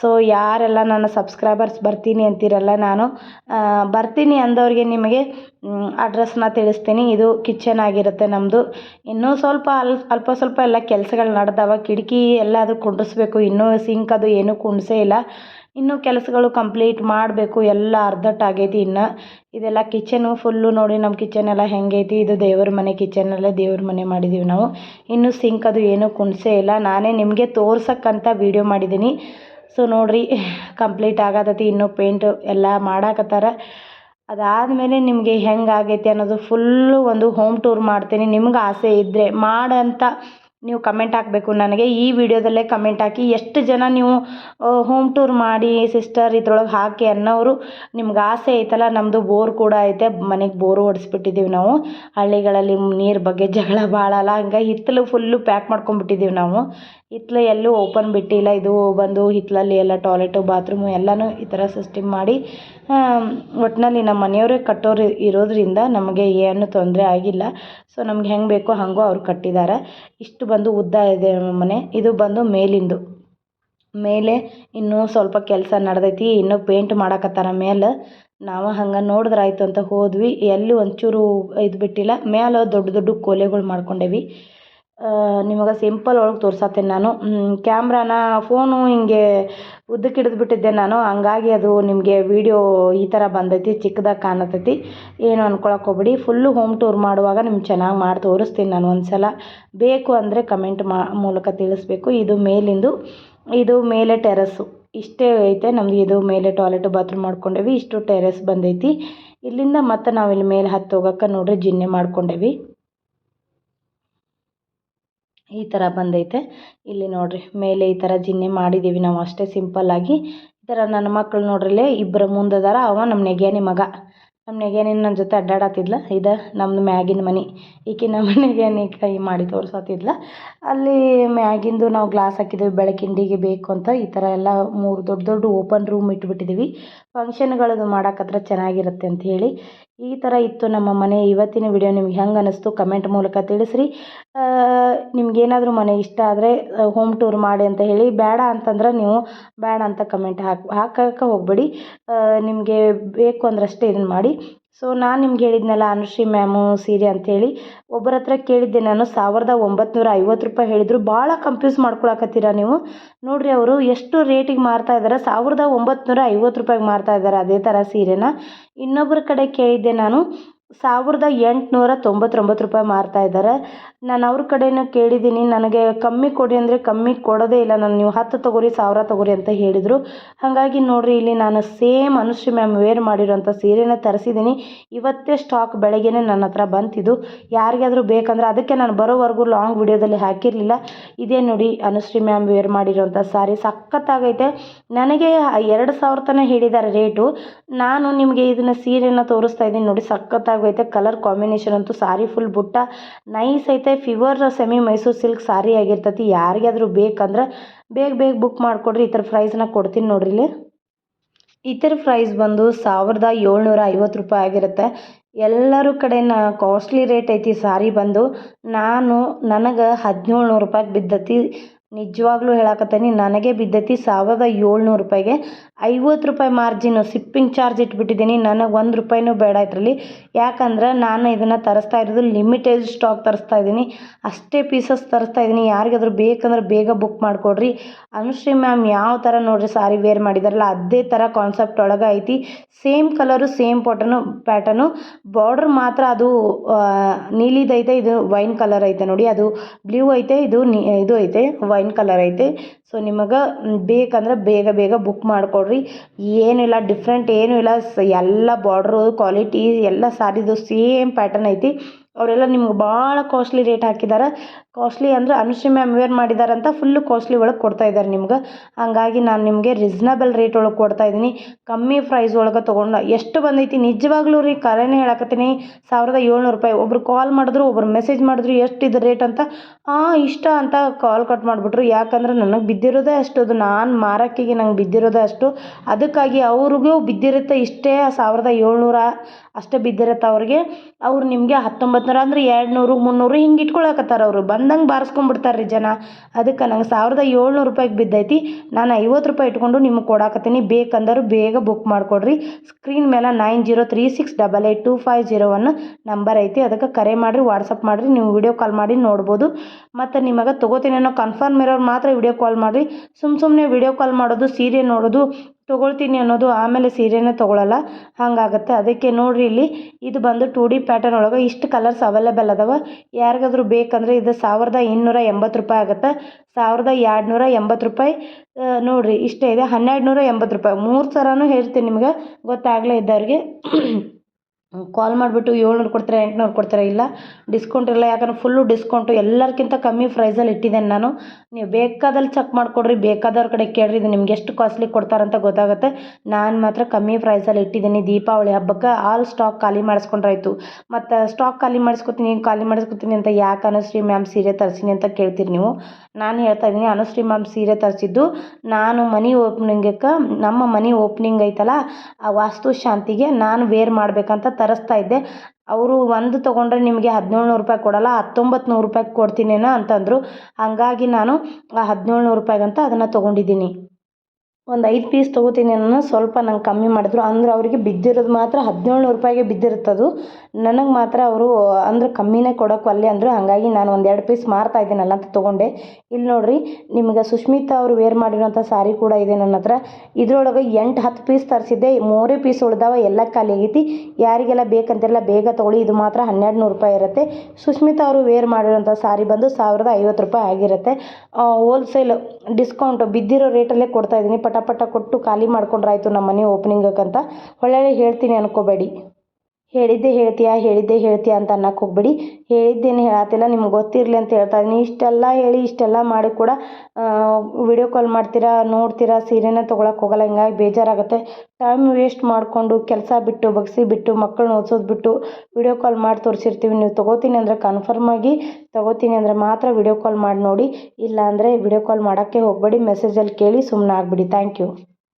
ಸೊ ಯಾರೆಲ್ಲ ನನ್ನ ಸಬ್ಸ್ಕ್ರೈಬರ್ಸ್ ಬರ್ತೀನಿ ಅಂತೀರಲ್ಲ ನಾನು ಬರ್ತೀನಿ ಅಂದವ್ರಿಗೆ ನಿಮಗೆ ಅಡ್ರೆಸ್ನ ತಿಳಿಸ್ತೀನಿ. ಇದು ಕಿಚನ್ ಆಗಿರುತ್ತೆ ನಮ್ಮದು ಇನ್ನೂ ಸ್ವಲ್ಪ ಅಲ್, ಅಲ್ಪ ಸ್ವಲ್ಪ ಎಲ್ಲ ಕೆಲಸಗಳು ನಡೆದವ. ಕಿಟಕಿ ಎಲ್ಲ ಅದು ಕುಂಡಿಸ್ಬೇಕು ಇನ್ನೂ ಸಿಂಕ್ ಅದು ಏನೂ ಕುಂಡಿಸೇ ಇಲ್ಲ. ಇನ್ನೂ ಕೆಲಸಗಳು ಕಂಪ್ಲೀಟ್ ಮಾಡಬೇಕು. ಎಲ್ಲ ಅರ್ಧಟ್ಟು ಆಗೈತಿ ಇನ್ನು. ಇದೆಲ್ಲ ಕಿಚನು ಫುಲ್ಲು ನೋಡಿ ನಮ್ಮ ಕಿಚನ್ ಎಲ್ಲ ಹೆಂಗೈತಿ. ಇದು ದೇವ್ರ ಮನೆ ಕಿಚನಲ್ಲೇ ದೇವ್ರ ಮನೆ ಮಾಡಿದ್ದೀವಿ ನಾವು. ಇನ್ನೂ ಸಿಂಕ್ ಅದು ಏನೂ ಕುಂಡಿಸೇ ಇಲ್ಲ. ನಾನೇ ನಿಮಗೆ ತೋರ್ಸಕ್ಕಂತ ವೀಡಿಯೋ ಮಾಡಿದ್ದೀನಿ. ಸೊ ನೋಡಿರಿ ಕಂಪ್ಲೀಟ್ ಆಗತೈತಿ, ಇನ್ನೂ ಪೇಂಟ್ ಎಲ್ಲ ಮಾಡಾಕತ್ತಾರ. ಅದಾದಮೇಲೆ ನಿಮಗೆ ಹೆಂಗೆ ಆಗೈತಿ ಅನ್ನೋದು ಫುಲ್ಲು ಒಂದು ಹೋಮ್ ಟೂರ್ ಮಾಡ್ತೀನಿ. ನಿಮ್ಗೆ ಆಸೆ ಇದ್ದರೆ ಮಾಡಂತ ನೀವು ಕಮೆಂಟ್ ಹಾಕಬೇಕು ನನಗೆ. ಈ ವಿಡಿಯೋದಲ್ಲೇ ಕಮೆಂಟ್ ಹಾಕಿ ಎಷ್ಟು ಜನ ನೀವು ಹೋಮ್ ಟೂರ್ ಮಾಡಿ ಸಿಸ್ಟರ್ ಇದ್ರೊಳಗೆ ಹಾಕಿ ಅನ್ನೋರು ನಿಮ್ಗೆ ಆಸೆ ಐತಲ್ಲ ನಮ್ಮದು ಬೋರ್ ಕೂಡ ಐತೆ. ಮನೆಗೆ ಬೋರು ಹೊಡೆಸ್ಬಿಟ್ಟಿದ್ದೀವಿ ನಾವು. ಹಳ್ಳಿಗಳಲ್ಲಿ ನೀರು ಬಗ್ಗೆ ಜಗಳ ಭಾಳ ಅಲ್ಲ ಹಂಗೆ ಹಿತ್ತಲು ಫುಲ್ಲು ಪ್ಯಾಕ್ ಮಾಡ್ಕೊಂಡ್ಬಿಟ್ಟಿದ್ದೀವಿ ನಾವು. ಹಿತ್ಲು ಎಲ್ಲೂ ಓಪನ್ ಬಿಟ್ಟಿಲ್ಲ. ಇದು ಬಂದು ಹಿತ್ತಲಲ್ಲಿ ಎಲ್ಲ ಟಾಯ್ಲೆಟು ಬಾತ್ರೂಮು ಎಲ್ಲನೂ ಈ ಥರ ಸಿಸ್ಟಮ್ ಮಾಡಿ ಒಟ್ಟಿನಲ್ಲಿ ನಮ್ಮ ಮನೆಯವರೇ ಕಟ್ಟೋರು ಇರೋದರಿಂದ ನಮಗೆ ಏನು ತೊಂದರೆ ಆಗಿಲ್ಲ. ಸೊ ನಮ್ಗೆ ಹೆಂಗೆ ಬೇಕೋ ಹಾಗೋ ಅವ್ರು ಕಟ್ಟಿದ್ದಾರೆ ಇಷ್ಟು ಬಂದು ಉದ್ದ ಇದೆ ನಮ್ಮ ಮನೆ. ಇದು ಬಂದು ಮೇಲಿಂದು. ಮೇಲೆ ಇನ್ನೂ ಸ್ವಲ್ಪ ಕೆಲಸ ನಡೆದೈತಿ. ಇನ್ನೂ ಪೇಂಟ್ ಮಾಡಕತ್ತಾರ ಮೇಲೆ. ನಾವು ಹಂಗೆ ನೋಡಿದ್ರೆ ಆಯ್ತು ಅಂತ ಹೋದ್ವಿ. ಎಲ್ಲಿ ಒಂಚೂರು ಇದು ಬಿಟ್ಟಿಲ್ಲ. ಮೇಲೆ ದೊಡ್ಡ ದೊಡ್ಡ ಕೋಲೆಗಳು ಮಾಡ್ಕೊಂಡೇವಿ. ನಿಮಗೆ ಸಿಂಪಲ್ ಒಳಗೆ ತೋರ್ಸತ್ತೇನೆ ನಾನು. ಕ್ಯಾಮ್ರಾನ ಫೋನು ಹಿಂಗೆ ಉದ್ದಕ್ಕೆ ಹಿಡಿದು ಬಿಟ್ಟಿದ್ದೆ ನಾನು. ಹಂಗಾಗಿ ಅದು ನಿಮಗೆ ವೀಡಿಯೋ ಈ ಥರ ಬಂದೈತಿ, ಚಿಕ್ಕದಾಗಿ ಕಾಣತೈತಿ. ಏನು ಅನ್ಕೊಳಕ್ಕೆ ಹೋಗ್ಬೇಡಿ. ಫುಲ್ಲು ಹೋಮ್ ಟೂರ್ ಮಾಡುವಾಗ ನಿಮ್ಗೆ ಚೆನ್ನಾಗಿ ಮಾಡಿ ತೋರಿಸ್ತೀನಿ ನಾನು ಒಂದು ಸಲ ಬೇಕು ಅಂದರೆ ಕಮೆಂಟ್ ಮಾ, ಮೂಲಕ ತಿಳಿಸ್ಬೇಕು. ಇದು ಮೇಲಿಂದು, ಇದು ಮೇಲೆ ಟೆರಸ್ಸು ಇಷ್ಟೇ ಐತೆ, ನಮ್ದು ಇದು ಮೇಲೆ ಟಾಯ್ಲೆಟ್ ಬಾತ್ರೂಮ್ ಮಾಡ್ಕೊಂಡೇವಿ. ಇಷ್ಟು ಟೆರೆಸ್ ಬಂದೈತಿ. ಇಲ್ಲಿಂದ ಮತ್ತೆ ನಾವು ಇಲ್ಲಿ ಮೇಲೆ ಹತ್ತು ಹೋಗಕ್ಕೆ ನೋಡ್ರಿ, ಜಿನ್ನೆ ಮಾಡ್ಕೊಂಡೇವಿ. ಈ ಥರ ಬಂದೈತೆ. ಇಲ್ಲಿ ನೋಡಿರಿ, ಮೇಲೆ ಈ ಥರ ಜಿನ್ನೆ ಮಾಡಿದ್ದೀವಿ ನಾವು ಅಷ್ಟೇ ಸಿಂಪಲ್ಲಾಗಿ ಈ ಥರ ನನ್ನ ಮಕ್ಕಳು ನೋಡ್ರಿಲ್ಲೇ ಇಬ್ಬರು ಮುಂದದಾರ, ಅವ ನಮ್ಮ ನೆಗ್ಯಾನಿ ಮಗ. ನಮ್ಮ ನೆಗ್ಯಾನಿ ನನ್ನ ಜೊತೆ ಅಡ್ಡಾಡತ್ತಿದ್ಲ ಇದು ನಮ್ಮದು ಮ್ಯಾಗಿನ ಮನೆ. ಈಕೆ ನಮ್ಮ ನೆಗ್ಯಾನಿ ಕೈ ಮಾಡಿ ತೋರಿಸತ್ತಿದ್ಲ ಅಲ್ಲಿ ಮ್ಯಾಗಿಂದು ನಾವು ಗ್ಲಾಸ್ ಹಾಕಿದ್ದೀವಿ ಬೆಳಕಿಂಡಿಗೆ ಬೇಕು ಅಂತ. ಈ ಥರ ಎಲ್ಲ ಮೂರು ದೊಡ್ಡ ದೊಡ್ಡ ಓಪನ್ ರೂಮ್ ಇಟ್ಬಿಟ್ಟಿದ್ದೀವಿ ಫಂಕ್ಷನ್ಗಳದ್ದು ಮಾಡೋಕ್ಕಾದ್ರೆ ಚೆನ್ನಾಗಿರುತ್ತೆ ಅಂತ ಹೇಳಿ ಈ ಥರ ಇತ್ತು ನಮ್ಮ ಮನೆ. ಇವತ್ತಿನ ವಿಡಿಯೋ ನಿಮ್ಗೆ ಹೆಂಗೆ ಅನ್ನಿಸ್ತು ಕಮೆಂಟ್ ಮೂಲಕ ತಿಳಿಸ್ರಿ. ನಿಮ್ಗೇನಾದರೂ ಮನೆ ಇಷ್ಟ ಆದರೆ ಹೋಮ್ ಟೂರ್ ಮಾಡಿ ಅಂತ ಹೇಳಿ, ಬೇಡ ಅಂತಂದ್ರೆ ನೀವು ಬೇಡ ಅಂತ ಕಮೆಂಟ್ ಹಾಕಿ, ಹಾಕಕ್ಕೆ ಹೋಗಬೇಡಿ. ನಿಮಗೆ ಬೇಕು ಅಂದ್ರಷ್ಟೇ ಇದನ್ನು ಮಾಡಿ. ಸೊ ನಾನು ನಿಮ್ಗೆ ಹೇಳಿದ್ನಲ್ಲ ಅನುಶ್ರೀ ಮ್ಯಾಮು ಸೀರೆ ಅಂಥೇಳಿ ಒಬ್ಬರ ಹತ್ರ ಕೇಳಿದ್ದೆ ನಾನು, ಸಾವಿರದ ಒಂಬತ್ನೂರ ಐವತ್ತು ರೂಪಾಯಿ ಹೇಳಿದರು. ಭಾಳ ಕನ್ಫ್ಯೂಸ್ ಮಾಡ್ಕೊಳಕತ್ತೀರ ನೀವು? ನೋಡಿರಿ ಅವರು ಎಷ್ಟು ರೇಟಿಗೆ ಮಾರ್ತಾ ಇದ್ದಾರೆ ಸಾವಿರದ ಒಂಬತ್ನೂರ ಐವತ್ತು ರೂಪಾಯಿಗೆ ಮಾರ್ತಾ ಇದ್ದಾರೆ ಅದೇ ಥರ ಸೀರೆನ. ಇನ್ನೊಬ್ಬರ ಕಡೆ ಕೇಳಿದ್ದೆ ನಾನು ಸಾವಿರದ ಎಂಟುನೂರ ತೊಂಬತ್ತೊಂಬತ್ತು ರೂಪಾಯಿ ಮಾರ್ತಾ ಇದ್ದಾರೆ. ನಾನು ಅವ್ರ ಕಡೆನೂ ಕೇಳಿದ್ದೀನಿ. ನನಗೆ ಕಮ್ಮಿ ಕೊಡಿ ಅಂದರೆ ಕಮ್ಮಿ ಕೊಡೋದೇ ಇಲ್ಲ. ನಾನು ನೀವು ಹತ್ತು ತೊಗೊರಿ, ಸಾವಿರ ತೊಗೊರಿ ಅಂತ ಹೇಳಿದರು. ಹಾಗಾಗಿ ನೋಡಿರಿ, ಇಲ್ಲಿ ನಾನು ಸೇಮ್ ಅನುಶ್ರೀ ಮ್ಯಾಮ್ ವೇರ್ ಮಾಡಿರೋಂಥ ಸೀರೆನ ತರಿಸಿದ್ದೀನಿ. ಇವತ್ತೇ ಸ್ಟಾಕ್ ಬೆಳಗ್ಗೆನೇ ನನ್ನ ಹತ್ರ ಬಂತಿದ್ದು. ಯಾರಿಗಾದರೂ ಬೇಕಂದ್ರೆ ಅದಕ್ಕೆ ನಾನು ಬರೋವರೆಗೂ ಲಾಂಗ್ ವಿಡಿಯೋದಲ್ಲಿ ಹಾಕಿರಲಿಲ್ಲ. ಇದೇ ನೋಡಿ ಅನುಶ್ರೀ ಮ್ಯಾಮ್ ವೇರ್ ಮಾಡಿರೋಂಥ ಸಾರಿ. ಸಖತ್ತಾಗೈತೆ. ನನಗೆ ಎರಡು ಸಾವಿರ ತನಕ ಹೇಳಿದ್ದಾರೆ ರೇಟು. ನಾನು ನಿಮಗೆ ಇದನ್ನು ಸೀರೆನ ತೋರಿಸ್ತಾ ಇದ್ದೀನಿ ನೋಡಿ ಸಖತ್ತಾಗೈತೆ ಕಲರ್ ಕಾಂಬಿನೇಷನ್ ಅಂತೂ ಸಾರಿ ಫುಲ್ ಬುಟ್ಟ. ನೈಸ್ ಐತೆ ಫಿವರ್ ಸೆಮಿ ಮೈಸೂರು ಸಿಲ್ಕ್ ಸಾರಿ ಆಗಿರ್ತತಿ. ಯಾರಿಗಾದ್ರೂ ಬೇಕಂದ್ರೆ ಬೇಗ ಬೇಗ ಬುಕ್ ಮಾಡಿಕೊಡ್ರಿ. ಈ ಥರ ಪ್ರೈಸ್ನ ಕೊಡ್ತೀನಿ ನೋಡ್ರಿ ಇಲ್ಲಿ. ಇತರ ಪ್ರೈಸ್ ಬಂದು ಸಾವಿರದ ಏಳ್ನೂರ ಐವತ್ತು ರೂಪಾಯಿ ಆಗಿರುತ್ತೆ. ಎಲ್ಲರೂ ಕಡೆನ ಕಾಸ್ಟ್ಲಿ ರೇಟ್ ಐತಿ ಸಾರಿ ಬಂದು. ನಾನು, ನನಗೆ ಹದಿನೇಳು ನೂರು ರೂಪಾಯಿಗೆ ಬಿದ್ದತಿ. ನಿಜವಾಗ್ಲೂ ಹೇಳಕತ್ತೀನಿ, ನನಗೆ ಬಿದ್ದೈತಿ ಸಾವಿರದ ಏಳ್ನೂರು ರೂಪಾಯಿಗೆ. ಐವತ್ತು ರೂಪಾಯಿ ಮಾರ್ಜಿನು ಸಿಪ್ಪಿಂಗ್ ಚಾರ್ಜ್ ಇಟ್ಬಿಟ್ಟಿದ್ದೀನಿ. ನನಗೆ ಒಂದು ರೂಪಾಯಿನೂ ಬೇಡ ಇದರಲ್ಲಿ. ಯಾಕಂದ್ರೆ ನಾನು ಇದನ್ನು ತರಿಸ್ತಾ ಇರೋದು ಲಿಮಿಟೆಡ್ ಸ್ಟಾಕ್ ತರಿಸ್ತಾ ಇದ್ದೀನಿ. ಅಷ್ಟೇ ಪೀಸಸ್ ತರಿಸ್ತಾ ಇದ್ದೀನಿ. ಯಾರಿಗಾದ್ರೂ ಬೇಕಂದ್ರೆ ಬೇಗ ಬುಕ್ ಮಾಡಿಕೊಡ್ರಿ. ಅನುಶ್ರೀ ಮ್ಯಾಮ್ ಯಾವ ಥರ ನೋಡಿರಿ ಸಾರಿ ವೇರ್ ಮಾಡಿದಾರಲ್ಲ, ಅದೇ ಥರ ಕಾನ್ಸೆಪ್ಟ್ ಒಳಗೆ ಐತಿ. Same colour same pattern pattern border ಮಾತ್ರ ಅದು ನೀಲಿದೈತೆ ಇದು ವೈನ್ ಕಲರ್ ಐತೆ ನೋಡಿ. ಅದು ಬ್ಲೂ ಐತೆ, ಇದು ಇದು ಐತೆ ವೈನ್ ಕಲರ್ ಐತೆ. ಸೊ ನಿಮಗೆ ಬೇಕಂದ್ರೆ ಬೇಗ ಬೇಗ ಬುಕ್ ಮಾಡಿಕೊಡ್ರಿ. ಏನಿಲ್ಲ ಡಿಫ್ರೆಂಟ್ ಏನೂ ಇಲ್ಲ. ಎಲ್ಲ ಬಾರ್ಡ್ರು ಕ್ವಾಲಿಟಿ ಎಲ್ಲ ಸಾರಿದು ಸೇಮ್ ಪ್ಯಾಟರ್ನ್ ಐತಿ. ಅವರೆಲ್ಲ ನಿಮ್ಗೆ ಭಾಳ ಕಾಸ್ಟ್ಲಿ ರೇಟ್ ಹಾಕಿದ್ದಾರೆ ಕಾಸ್ಟ್ಲಿ ಅಂದರೆ ಅನುಶ್ರೀ ಮ್ಯಾಮ್ ವೇರ್ ಅಂತ ಫುಲ್ಲು ಕಾಸ್ಟ್ಲಿ ಒಳಗೆ ಕೊಡ್ತಾ ಇದ್ದಾರೆ ನಿಮ್ಗೆ. ಹಾಗಾಗಿ ನಾನು ನಿಮಗೆ ರೀಸ್ನಬಲ್ ರೇಟ್ ಒಳಗೆ ಕೊಡ್ತಾ ಇದ್ದೀನಿ. ಕಮ್ಮಿ ಪ್ರೈಸ್ ಒಳಗೆ ತೊಗೊಂಡು ಎಷ್ಟು ಬಂದೈತಿ ನಿಜವಾಗ್ಲೂ ರೀ ಕರೆನೇ ಹೇಳಕತ್ತೀನಿ. ಸಾವಿರದ ಏಳ್ನೂರು ರೂಪಾಯಿ. ಒಬ್ರು ಕಾಲ್ ಮಾಡಿದ್ರು, ಒಬ್ರು ಮೆಸೇಜ್ ಮಾಡಿದ್ರು, ಎಷ್ಟು ಇದು ರೇಟ್ ಅಂತ. ಹಾಂ ಇಷ್ಟ ಅಂತ ಕಾಲ್ ಕಟ್ ಮಾಡಿಬಿಟ್ರು. ಯಾಕಂದ್ರೆ ನನಗೆ ಬಿದ್ದಿರೋದೇ ಅಷ್ಟು, ಅದು ನಾನು ಮಾರಕ್ಕಿಗೆ ನಂಗೆ ಬಿದ್ದಿರೋದೇ ಅಷ್ಟು. ಅದಕ್ಕಾಗಿ ಅವ್ರಿಗೂ ಬಿದ್ದಿರುತ್ತೆ ಇಷ್ಟೇ ಸಾವಿರದ ಏಳ್ನೂರ ಅಷ್ಟೇ ಬಿದ್ದಿರುತ್ತೆ ಅವ್ರಿಗೆ. ಅವ್ರು ನಿಮಗೆ ಹತ್ತೊಂಬತ್ತು ನೂರ ಅಂದ್ರೆ ಎರಡು ನೂರು ಮುನ್ನೂರು ಹಿಂಗೆ ಇಟ್ಕೊಳಕತ್ತಾರ ಅವರು. ಬಂದಂಗೆ ಬಾರಿಸ್ಕೊಂಡ್ಬಿಡ್ತಾರೆ ರೀ ಜನ. ಅದಕ್ಕೆ ನಂಗೆ ಸಾವಿರದ ಏಳ್ನೂರು ರೂಪಾಯಿಗೆ ಬಿದ್ದೈತಿ. ನಾನು ಐವತ್ತು ರೂಪಾಯಿ ಇಟ್ಕೊಂಡು ನಿಮಗೆ ಕೊಡಾಕತ್ತೀನಿ. ಬೇಕಂದ್ರೆ ಬೇಗ ಬುಕ್ ಮಾಡಿಕೊಡ್ರಿ. ಸ್ಕ್ರೀನ್ ಮೇಲೆ nine zero three six double eight two five zero one number ಐತಿ. ಅದಕ್ಕೆ ಕರೆ ಮಾಡಿರಿ, ವಾಟ್ಸಪ್ ಮಾಡಿರಿ, ನೀವು ವಿಡಿಯೋ ಕಾಲ್ ಮಾಡಿ ನೋಡ್ಬೋದು. ಮತ್ತು ನಿಮಗೆ ತೊಗೋತೀನಿ ಅನ್ನೋ ಕನ್ಫರ್ಮ್ ಇರೋರು ಮಾತ್ರ ವಿಡಿಯೋ ಕಾಲ್ ಮಾಡಿರಿ. ಸುಮ್ಮ ಸುಮ್ಮನೆ ವಿಡಿಯೋ ಕಾಲ್ ಮಾಡೋದು, ಸೀರೆ ನೋಡೋದು ತೊಗೊಳ್ತೀನಿ ಅನ್ನೋದು ಆಮೇಲೆ ಸೀರೆನೇ ತೊಗೊಳಲ್ಲ. ಹಾಗಾಗತ್ತೆ. ಅದಕ್ಕೆ ನೋಡಿರಿ ಇಲ್ಲಿ, ಇದು ಬಂದು ಟೂ ಡಿ ಪ್ಯಾಟರ್ನ್ ಒಳಗೆ ಇಷ್ಟು ಕಲರ್ಸ್ ಅವೈಲೇಬಲ್ ಅದಾವೆ. ಯಾರಿಗಾದ್ರೂ ಬೇಕಂದರೆ ಇದು ಸಾವಿರದ ಇನ್ನೂರ ಎಂಬತ್ತು ರೂಪಾಯಿ ಆಗುತ್ತೆ. ಸಾವಿರದ ಎರಡು ನೂರ ಎಂಬತ್ತು ರೂಪಾಯಿ ನೋಡಿರಿ ಇಷ್ಟೇ ಇದೆ. ಹನ್ನೆರಡು ನೂರ ಎಂಬತ್ತು ರೂಪಾಯಿ. ಮೂರು ಥರನೂ ಹೇಳ್ತೀನಿ ನಿಮ್ಗೆ. ಗೊತ್ತಾಗಲೇ ಇದ್ದವ್ರಿಗೆ. ಕಾಲ್ ಮಾಡಿಬಿಟ್ಟು ಏಳ್ನೂರು ಕೊಡ್ತಾರೆ, ಎಂಟುನೂರು ಕೊಡ್ತಾರೆ, ಇಲ್ಲ ಡಿಸ್ಕೌಂಟ್ ಇರಲ್ಲ, ಯಾಕಂದ್ರೆ ಫುಲ್ಲು ಡಿಸ್ಕೌಂಟು ಎಲ್ಲರಿಗಿಂತ ಕಮ್ಮಿ ಪ್ರೈಸಲ್ಲಿ ಇಟ್ಟಿದ್ದೇನೆ ನಾನು. ನೀವು ಬೇಕಾದಲ್ಲಿ ಚೆಕ್ ಮಾಡಿಕೊಡ್ರಿ, ಬೇಕಾದವ್ರ ಕಡೆ ಕೇಳಿರಿ, ಇದು ನಿಮ್ಗೆ ಎಷ್ಟು ಕಾಸ್ಟ್ಲಿ ಕೊಡ್ತಾರಂತ ಗೊತ್ತಾಗುತ್ತೆ. ನಾನು ಮಾತ್ರ ಕಮ್ಮಿ ಪ್ರೈಸಲ್ಲಿ ಇಟ್ಟಿದ್ದೀನಿ, ದೀಪಾವಳಿ ಹಬ್ಬಕ್ಕೆ ಆಲ್ ಸ್ಟಾಕ್ ಖಾಲಿ ಮಾಡಿಸ್ಕೊಂಡ್ರಾಯ್ತು. ಮತ್ತು ಸ್ಟಾಕ್ ಖಾಲಿ ಮಾಡಿಸ್ಕೊತೀನಿ ಖಾಲಿ ಮಾಡಿಸ್ಕೊತೀನಿ ಅಂತ ಯಾಕೆ ಅನುಶ್ರೀ ಮ್ಯಾಮ್ ಸೀರೆ ತರಿಸಿನಿ ಅಂತ ಕೇಳ್ತೀರಿ ನೀವು. ನಾನು ಹೇಳ್ತಾ ಇದ್ದೀನಿ, ಅನುಶ್ರೀ ಮ್ಯಾಮ್ ಸೀರೆ ತರಿಸಿದ್ದು, ನಾನು ಮನೆ ಓಪನಿಂಗಕ್ಕೆ ನಮ್ಮ ಮನೆ ಓಪನಿಂಗ್ ಐತಲ್ಲ, ಆ ವಾಸ್ತು ಶಾಂತಿಗೆ ನಾನು ವೇರ್ ಮಾಡಬೇಕಂತ ತರಿಸ್ತಾ ಇದ್ದೆ. ಅವರು ಒಂದು ತೊಗೊಂಡ್ರೆ ನಿಮಗೆ ಹದಿನೇಳು ನೂರು ರೂಪಾಯಿ ಕೊಡಲ್ಲ ಹತ್ತೊಂಬತ್ತು ನೂರು ರೂಪಾಯಿಗೆ ಕೊಡ್ತೀನೇನೋ ಅಂತಂದರು. ಹಾಗಾಗಿ ನಾನು ಆ ಹದಿನೇಳು ನೂರು ರೂಪಾಯಿಗಂತ ಅದನ್ನು ತೊಗೊಂಡಿದ್ದೀನಿ. ಒಂದು ಐದು ಪೀಸ್ ತೊಗೋತೀನಿ ಅನ್ನೋ ಸ್ವಲ್ಪ ನಂಗೆ ಕಮ್ಮಿ ಮಾಡಿದ್ರು. ಅಂದ್ರೆ ಅವರಿಗೆ ಬಿದ್ದಿರೋದು ಮಾತ್ರ ಹದಿನೇಳು ನೂರು ರೂಪಾಯಿಗೆ ಬಿದ್ದಿರುತ್ತದು ನನಗೆ ಮಾತ್ರ ಅವರು, ಅಂದ್ರೆ ಕಮ್ಮಿನೇ ಕೊಡೋಕೆ ಒಲ್ಲೆ ಅಂದರು. ಹಾಗಾಗಿ ನಾನು ಒಂದು ಎರಡು ಪೀಸ್ ಮಾರ್ತಾ ಇದ್ದೀನಲ್ಲ ಅಂತ ತೊಗೊಂಡೆ. ಇಲ್ಲಿ ನೋಡಿರಿ, ನಿಮಗೆ ಸುಷ್ಮಿತಾ ಅವರು ವೇರ್ ಮಾಡಿರೋಂಥ ಸಾರಿ ಕೂಡ ಇದೆ ನನ್ನ ಹತ್ರ. ಇದ್ರೊಳಗೆ ಎಂಟು, ಹತ್ತು ಪೀಸ್ ತರಿಸಿದ್ದೆ. ಮೂರೇ ಪೀಸ್ ಉಳ್ದಾವ, ಎಲ್ಲ ಖಾಲಿ ಆಗೈತಿ. ಯಾರಿಗೆಲ್ಲ ಬೇಕಂತೆಲ್ಲ ಬೇಗ ತೊಗೊಳ್ಳಿ. ಇದು ಮಾತ್ರ ಹನ್ನೆರಡು ನೂರು ರೂಪಾಯಿ ಇರುತ್ತೆ. ಸುಷ್ಮಿತಾ ಅವರು ವೇರ್ ಮಾಡಿರೋಂಥ ಸಾರಿ ಬಂದು ಸಾವಿರದ ಐವತ್ತು ರೂಪಾಯಿ ಆಗಿರುತ್ತೆ. ಹೋಲ್ಸೇಲ್ ಡಿಸ್ಕೌಂಟ್ ಬಿದ್ದಿರೋ ರೇಟಲ್ಲೇ ಕೊಡ್ತಾ ಇದ್ದೀನಿ. ಪಟ ಪಟ ಕೊಟ್ಟು ಖಾಲಿ ಮಾಡ್ಕೊಂಡ್ರಾಯ್ತು ನಮ್ಮ ಮನೆ ಓಪನಿಂಗಕ್ಕಂತ ಒಳ್ಳೊಳ್ಳೆ ಹೇಳ್ತೀನಿ ಅನ್ಕೋಬೇಡಿ. ಹೇಳಿದ್ದೆ ಹೇಳ್ತೀಯಾ ಹೇಳಿದ್ದೆ ಹೇಳ್ತೀಯಾ ಅಂತ ಅನ್ನಕ್ಕೆ ಹೋಗ್ಬೇಡಿ. ಹೇಳಿದ್ದೇನು ಹೇಳತ್ತಿಲ್ಲ ನಿಮ್ಗೆ ಗೊತ್ತಿರಲಿ ಅಂತ ಹೇಳ್ತಾ ಇದ್ದೀನಿ. ಇಷ್ಟೆಲ್ಲ ಹೇಳಿ, ಇಷ್ಟೆಲ್ಲ ಮಾಡಿ ಕೂಡ ವಿಡಿಯೋ ಕಾಲ್ ಮಾಡ್ತೀರಾ, ನೋಡ್ತೀರಾ, ಸೀರೆನೇ ತೊಗೊಳಕ್ಕೆ ಹೋಗಲ್ಲ, ಹಿಂಗಾಗಿ ಬೇಜಾರಾಗುತ್ತೆ. ಟೈಮ್ ವೇಸ್ಟ್ ಮಾಡಿಕೊಂಡು ಕೆಲಸ ಬಿಟ್ಟು, ಬಗ್ಸಿ ಬಿಟ್ಟು ಮಕ್ಕಳನ್ನ ಓದಿಸೋದು ಬಿಟ್ಟು ವಿಡಿಯೋ ಕಾಲ್ ಮಾಡಿ ತೋರಿಸಿರ್ತೀವಿ. ನೀವು ತೊಗೋತೀನಿ ಅಂದರೆ ಕನ್ಫರ್ಮ್ ಆಗಿ ತೊಗೋತೀನಿ ಅಂದರೆ ಮಾತ್ರ ವಿಡಿಯೋ ಕಾಲ್ ಮಾಡಿ ನೋಡಿ. ಇಲ್ಲ ಅಂದರೆ ವಿಡಿಯೋ ಕಾಲ್ ಮಾಡೋಕ್ಕೆ ಹೋಗಬೇಡಿ. ಮೆಸೇಜಲ್ಲಿ ಕೇಳಿ ಸುಮ್ಮನೆ ಆಗಿಬಿಡಿ. Thank you